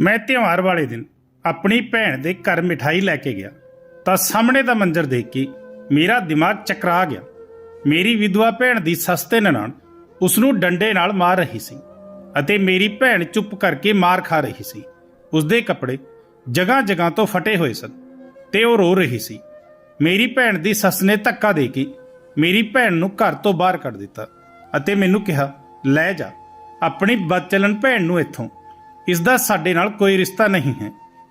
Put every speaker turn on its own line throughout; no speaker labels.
ਮੈਂ ਤਿਉਹਾਰ ਵਾਲੇ ਦਿਨ ਆਪਣੀ ਭੈਣ ਦੇ ਘਰ ਮਿਠਾਈ ਲੈ ਕੇ ਗਿਆ, ਤਾਂ ਸਾਹਮਣੇ ਦਾ ਮੰਜ਼ਰ ਦੇਖ ਕੇ ਮੇਰਾ ਦਿਮਾਗ ਚਕਰਾ ਗਿਆ। ਮੇਰੀ ਵਿਧਵਾ ਭੈਣ ਦੀ ਸਸਤੇ ਨਨਾਣ ਉਸ ਨੂੰ ਡੰਡੇ ਨਾਲ ਮਾਰ ਰਹੀ ਸੀ ਅਤੇ ਮੇਰੀ ਭੈਣ ਚੁੱਪ ਕਰਕੇ ਮਾਰ ਖਾ ਰਹੀ ਸੀ। ਉਸ ਦੇ ਕੱਪੜੇ ਜਗ੍ਹਾ ਜਗ੍ਹਾ ਤੋਂ ਫਟੇ ਹੋਏ ਸਨ ਤੇ ਉਹ ਰੋ ਰਹੀ ਸੀ। ਮੇਰੀ ਭੈਣ ਦੀ ਸੱਸ ਨੇ ਧੱਕਾ ਦੇ ਕੇ ਮੇਰੀ ਭੈਣ ਨੂੰ ਘਰ ਤੋਂ ਬਾਹਰ ਕੱਢ ਦਿੱਤਾ ਅਤੇ ਮੈਨੂੰ ਕਿਹਾ, ਲੈ ਜਾ, ਆਪਣੀ ਬਦਚਲਨ ਭੈਣ ਨੂੰ ਇੱਥੋਂ ਇਸ ਦਾ ਸਾਡੇ ਨਾਲ ਕੋਈ ਰਿਸ਼ਤਾ ਨਹੀਂ ਹੈ।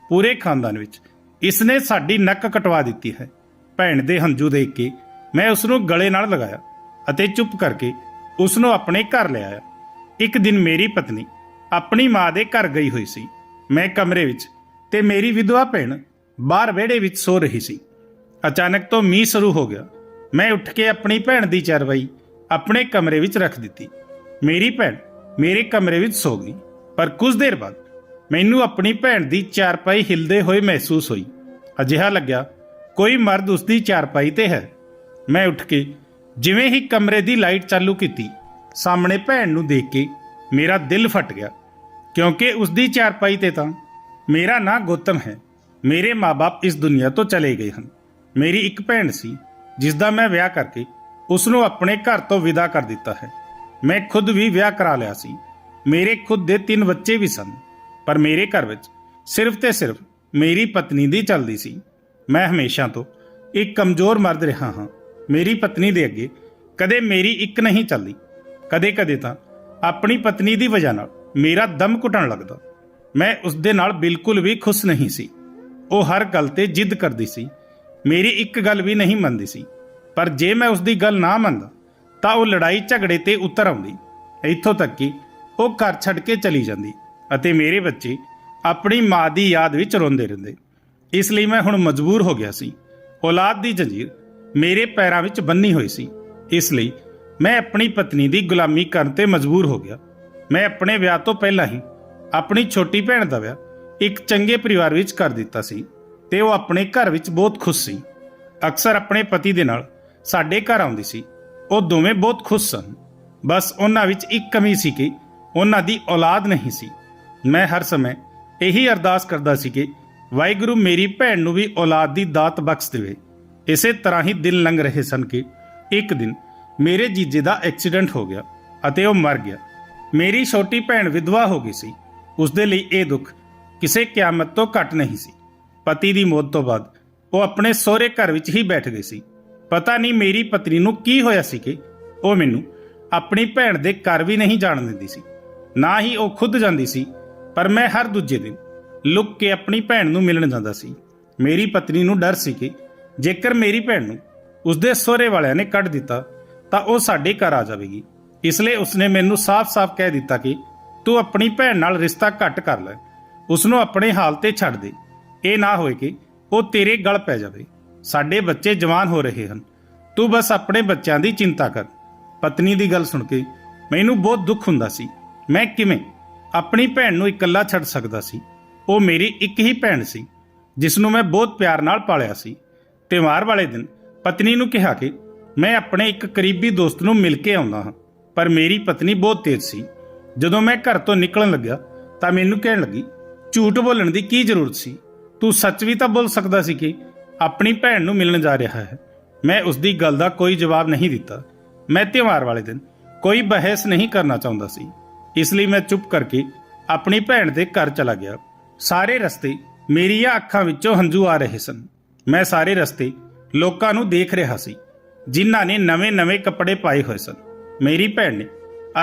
ਪੂਰੇ ਖਾਨਦਾਨ ਵਿੱਚ ਇਸ ਨੇ ਸਾਡੀ ਨੱਕ ਕਟਵਾ ਦਿੱਤੀ ਹੈ। ਭੈਣ ਦੇ ਹੰਝੂ ਦੇਖ ਕੇ ਮੈਂ ਉਸ ਨੂੰ ਗਲੇ ਨਾਲ ਲਗਾਇਆ ਅਤੇ ਚੁੱਪ ਕਰਕੇ ਉਸ ਨੂੰ ਆਪਣੇ ਘਰ ਲੈ ਆਇਆ। ਇੱਕ ਦਿਨ ਮੇਰੀ ਪਤਨੀ ਆਪਣੀ ਮਾਂ ਦੇ ਘਰ ਗਈ ਹੋਈ ਸੀ। ਮੈਂ ਕਮਰੇ ਵਿੱਚ ਤੇ ਮੇਰੀ ਵਿਧਵਾ ਭੈਣ ਬਾਹਰ ਵਿਹੜੇ ਵਿੱਚ ਸੋ ਰਹੀ ਸੀ। ਅਚਾਨਕ ਤੋਂ ਮੀਂਹ ਸ਼ੁਰੂ ਹੋ ਗਿਆ। ਮੈਂ ਉੱਠ ਕੇ ਆਪਣੀ ਭੈਣ ਦੀ ਚਰਵਾਈ ਆਪਣੇ ਕਮਰੇ ਵਿੱਚ ਰੱਖ ਦਿੱਤੀ। ਮੇਰੀ ਭੈਣ ਮੇਰੇ ਕਮਰੇ ਵਿੱਚ ਸੋ ਗਈ। ਪਰ ਕੁਝ ਦੇਰ ਬਾਅਦ ਮੈਨੂੰ ਆਪਣੀ ਭੈਣ ਦੀ ਚਾਰਪਾਈ ਹਿਲਦੇ ਹੋਏ ਮਹਿਸੂਸ ਹੋਈ। ਅਜਿਹਾ ਲੱਗਿਆ, ਕੋਈ ਮਰਦ ਉਸ ਦੀ ਚਾਰਪਾਈ ਤੇ ਹੈ। ਮੈਂ ਉੱਠ ਕੇ ਜਿਵੇਂ ਹੀ ਕਮਰੇ ਦੀ ਲਾਈਟ ਚਾਲੂ ਕੀਤੀ, ਸਾਹਮਣੇ ਭੈਣ ਨੂੰ ਦੇਖ ਕੇ ਮੇਰਾ ਦਿਲ ਫਟ ਗਿਆ। ਕਿਉਂਕਿ ਉਸ ਦੀ ਚਾਰਪਾਈ ਤੇ ਤਾਂ ਮੇਰਾ ਨਾਂ ਗੌਤਮ ਹੈ। ਮੇਰੇ ਮਾਪੇ ਇਸ ਦੁਨੀਆ ਤੋਂ ਚਲੇ ਗਏ ਹਨ। ਮੇਰੀ ਇੱਕ ਭੈਣ ਸੀ, ਜਿਸ ਦਾ ਮੈਂ ਵਿਆਹ ਕਰਕੇ ਉਸ ਨੂੰ ਆਪਣੇ ਘਰ ਤੋਂ ਵਿਦਾ ਕਰ ਦਿੱਤਾ ਹੈ। ਮੈਂ ਖੁਦ ਵੀ ਵਿਆਹ ਕਰਾ ਲਿਆ ਸੀ। ਮੇਰੇ ਖੁਦ ਦੇ ਤਿੰਨ ਬੱਚੇ ਵੀ ਸਨ, ਪਰ ਮੇਰੇ ਘਰ ਵਿੱਚ ਸਿਰਫ ਤੇ ਸਿਰਫ ਮੇਰੀ ਪਤਨੀ ਦੀ ਚੱਲਦੀ ਸੀ। ਮੈਂ ਹਮੇਸ਼ਾ ਤੋਂ ਇੱਕ ਕਮਜ਼ੋਰ ਮਰਦ ਰਿਹਾ ਹਾਂ। ਮੇਰੀ ਪਤਨੀ ਦੇ ਅੱਗੇ ਕਦੇ ਮੇਰੀ ਇੱਕ ਨਹੀਂ ਚੱਲਦੀ ਕਦੇ-ਕਦੇ ਤਾਂ ਆਪਣੀ ਪਤਨੀ ਦੀ ਵਜ੍ਹਾ ਨਾਲ ਮੇਰਾ ਦਮ ਘੁੱਟਣ ਲੱਗਦਾ। ਮੈਂ ਉਸ ਦੇ ਨਾਲ ਬਿਲਕੁਲ ਵੀ ਖੁਸ਼ ਨਹੀਂ ਸੀ। ਉਹ ਹਰ ਗੱਲ ਤੇ ਜਿੱਦ ਕਰਦੀ ਸੀ। ਮੇਰੀ ਇੱਕ ਗੱਲ ਵੀ ਨਹੀਂ ਮੰਨਦੀ ਸੀ। ਪਰ ਜੇ ਮੈਂ ਉਸ ਦੀ ਗੱਲ ਨਾ ਮੰਨਦਾ, ਤਾਂ ਉਹ ਲੜਾਈ ਝਗੜੇ ਤੇ ਉਤਰ ਆਉਂਦੀ। ਇੱਥੋਂ ਤੱਕ ਕਿ ਉਹ ਘਰ ਛੱਡ ਕੇ ਚਲੀ ਜਾਂਦੀ ਅਤੇ ਮੇਰੇ ਬੱਚੇ ਆਪਣੀ ਮਾਂ ਦੀ ਯਾਦ ਵਿੱਚ ਰੋਂਦੇ ਰਹਿੰਦੇ। ਇਸ ਲਈ ਮੈਂ ਹੁਣ ਮਜਬੂਰ ਹੋ ਗਿਆ ਸੀ। ਔਲਾਦ ਦੀ ਜੰਜੀਰ ਮੇਰੇ ਪੈਰਾਂ ਵਿੱਚ ਬੰਨੀ ਹੋਈ ਸੀ। ਇਸ ਲਈ ਮੈਂ ਆਪਣੀ ਪਤਨੀ ਦੀ ਗੁਲਾਮੀ ਕਰਨ ਤੇ ਮਜਬੂਰ ਹੋ ਗਿਆ। ਮੈਂ ਆਪਣੇ ਵਿਆਹ ਤੋਂ ਪਹਿਲਾਂ ਹੀ ਆਪਣੀ ਛੋਟੀ ਭੈਣ ਦਾ ਵਿਆਹ ਇੱਕ ਚੰਗੇ ਪਰਿਵਾਰ ਵਿੱਚ ਕਰ ਦਿੱਤਾ ਸੀ ਤੇ ਉਹ ਆਪਣੇ ਘਰ ਵਿੱਚ ਬਹੁਤ ਖੁਸ਼ ਸੀ। ਅਕਸਰ ਆਪਣੇ ਪਤੀ ਦੇ ਨਾਲ ਸਾਡੇ ਘਰ ਆਉਂਦੀ ਸੀ। ਉਹ ਦੋਵੇਂ ਬਹੁਤ ਖੁਸ਼ ਸਨ। ਬਸ ਉਹਨਾਂ ਵਿੱਚ ਇੱਕ ਕਮੀ ਸੀ ਕਿ ਉਹਨਾਂ ਦੀ ਔਲਾਦ ਨਹੀਂ ਸੀ। ਮੈਂ ਹਰ ਸਮੇਂ ਇਹੀ ਅਰਦਾਸ ਕਰਦਾ ਸੀ ਕਿ ਵਾਹਿਗੁਰੂ ਮੇਰੀ ਭੈਣ ਨੂੰ ਵੀ ਔਲਾਦ ਦੀ ਦਾਤ ਬਖਸ਼ ਦੇਵੇ। ਇਸੇ ਤਰ੍ਹਾਂ ਹੀ ਦਿਨ ਲੰਘ ਰਹੇ ਸਨ ਕਿ ਇੱਕ ਦਿਨ ਮੇਰੇ ਜੀਜੇ ਦਾ ਐਕਸੀਡੈਂਟ ਹੋ ਗਿਆ ਅਤੇ ਉਹ ਮਰ ਗਿਆ। ਮੇਰੀ ਛੋਟੀ ਭੈਣ ਵਿਧਵਾ ਹੋ ਗਈ ਸੀ। ਉਸ ਦੇ ਲਈ ਇਹ ਦੁੱਖ ਕਿਸੇ ਕਿਆਮਤ ਤੋਂ ਘੱਟ ਨਹੀਂ ਸੀ। ਪਤੀ ਦੀ ਮੌਤ ਤੋਂ ਬਾਅਦ ਉਹ ਆਪਣੇ ਸਹੁਰੇ ਘਰ ਵਿੱਚ ਹੀ ਬੈਠ ਗਈ ਸੀ। ਪਤਾ ਨਹੀਂ ਮੇਰੀ ਪਤਨੀ ਨੂੰ ਕੀ ਹੋਇਆ ਸੀ ਕਿ ਉਹ ਮੈਨੂੰ ਆਪਣੀ ਭੈਣ ਦੇ ਘਰ ਵੀ ਨਹੀਂ ਜਾਣ ਦਿੰਦੀ ਸੀ। ਨਾ ਹੀ ਉਹ ਖੁਦ ਜਾਂਦੀ ਸੀ, ਪਰ ਮੈਂ ਹਰ ਦੂਜੇ ਦਿਨ ਲੁੱਕ ਕੇ ਆਪਣੀ ਭੈਣ ਨੂੰ ਮਿਲਣ ਜਾਂਦਾ ਸੀ। ਮੇਰੀ ਪਤਨੀ ਨੂੰ ਡਰ ਸੀ ਕਿ ਜੇਕਰ ਮੇਰੀ ਭੈਣ ਨੂੰ ਉਸਦੇ ਸਹੁਰੇ ਵਾਲਿਆਂ ਨੇ ਕੱਢ ਦਿੱਤਾ, ਤਾਂ ਉਹ ਸਾਡੇ ਘਰ ਆ ਜਾਵੇਗੀ। ਇਸ ਲਈ ਉਸਨੇ ਮੈਨੂੰ ਸਾਫ਼-ਸਾਫ਼ ਕਹਿ ਦਿੱਤਾ ਕਿ ਤੂੰ ਆਪਣੀ ਭੈਣ ਨਾਲ ਰਿਸ਼ਤਾ ਘੱਟ ਕਰ ਲੈ। ਉਸ ਨੂੰ ਆਪਣੇ ਹਾਲ ਤੇ ਛੱਡ ਦੇ। ਇਹ ਨਾ ਹੋਏ ਕਿ ਉਹ ਤੇਰੇ ਗਲ ਪੈ ਜਾਵੇ। ਸਾਡੇ ਬੱਚੇ ਜਵਾਨ ਹੋ ਰਹੇ ਹਨ। ਤੂੰ ਬਸ ਆਪਣੇ ਬੱਚਿਆਂ ਦੀ ਚਿੰਤਾ ਕਰ। ਪਤਨੀ ਦੀ ਗੱਲ ਸੁਣ ਕੇ ਮੈਨੂੰ ਬਹੁਤ ਦੁੱਖ ਹੁੰਦਾ ਸੀ। ਮੈਂ ਕਿਵੇਂ ਆਪਣੀ ਭੈਣ ਨੂੰ ਇਕੱਲਾ ਛੱਡ ਸਕਦਾ ਸੀ? ਉਹ ਮੇਰੀ ਇੱਕ ਹੀ ਭੈਣ ਸੀ, ਜਿਸ ਨੂੰ ਮੈਂ ਬਹੁਤ ਪਿਆਰ ਨਾਲ ਪਾਲਿਆ ਸੀ। ਤਿਉਹਾਰ ਵਾਲੇ ਦਿਨ ਪਤਨੀ ਨੂੰ ਕਿਹਾ ਕਿ ਮੈਂ ਆਪਣੇ ਇੱਕ ਕਰੀਬੀ ਦੋਸਤ ਨੂੰ ਮਿਲ ਕੇ ਆਉਂਦਾ ਹਾਂ, ਪਰ ਮੇਰੀ ਪਤਨੀ ਬਹੁਤ ਤੇਜ਼ ਸੀ। ਜਦੋਂ ਮੈਂ ਘਰ ਤੋਂ ਨਿਕਲਣ ਲੱਗਿਆ ਤਾਂ ਮੈਨੂੰ ਕਹਿਣ ਲੱਗੀ, ਝੂਠ ਬੋਲਣ ਦੀ ਕੀ ਜ਼ਰੂਰਤ ਸੀ? ਤੂੰ ਸੱਚ ਵੀ ਤਾਂ ਬੋਲ ਸਕਦਾ ਸੀ ਕਿ ਆਪਣੀ ਭੈਣ ਨੂੰ ਮਿਲਣ ਜਾ ਰਿਹਾ ਹੈ? ਮੈਂ ਉਸ ਦੀ ਗੱਲ ਦਾ ਕੋਈ ਜਵਾਬ ਨਹੀਂ ਦਿੱਤਾ। ਮੈਂ ਤਿਉਹਾਰ ਵਾਲੇ ਦਿਨ ਕੋਈ ਬਹਿਸ ਨਹੀਂ ਕਰਨਾ ਚਾਹੁੰਦਾ ਸੀ। ਇਸ ਲਈ ਮੈਂ ਚੁੱਪ ਕਰਕੇ ਆਪਣੀ ਭੈਣ ਦੇ ਘਰ ਚਲਾ ਗਿਆ। ਸਾਰੇ ਰਸਤੇ ਮੇਰੀਆਂ ਅੱਖਾਂ ਵਿੱਚੋਂ ਹੰਝੂ ਆ ਰਹੇ ਸਨ। ਮੈਂ ਸਾਰੇ ਰਸਤੇ ਲੋਕਾਂ ਨੂੰ ਦੇਖ ਰਿਹਾ ਸੀ, ਜਿਨ੍ਹਾਂ ਨੇ ਨਵੇਂ-ਨਵੇਂ ਕੱਪੜੇ ਪਾਏ ਹੋਏ ਸਨ। ਮੇਰੀ ਭੈਣ ਨੇ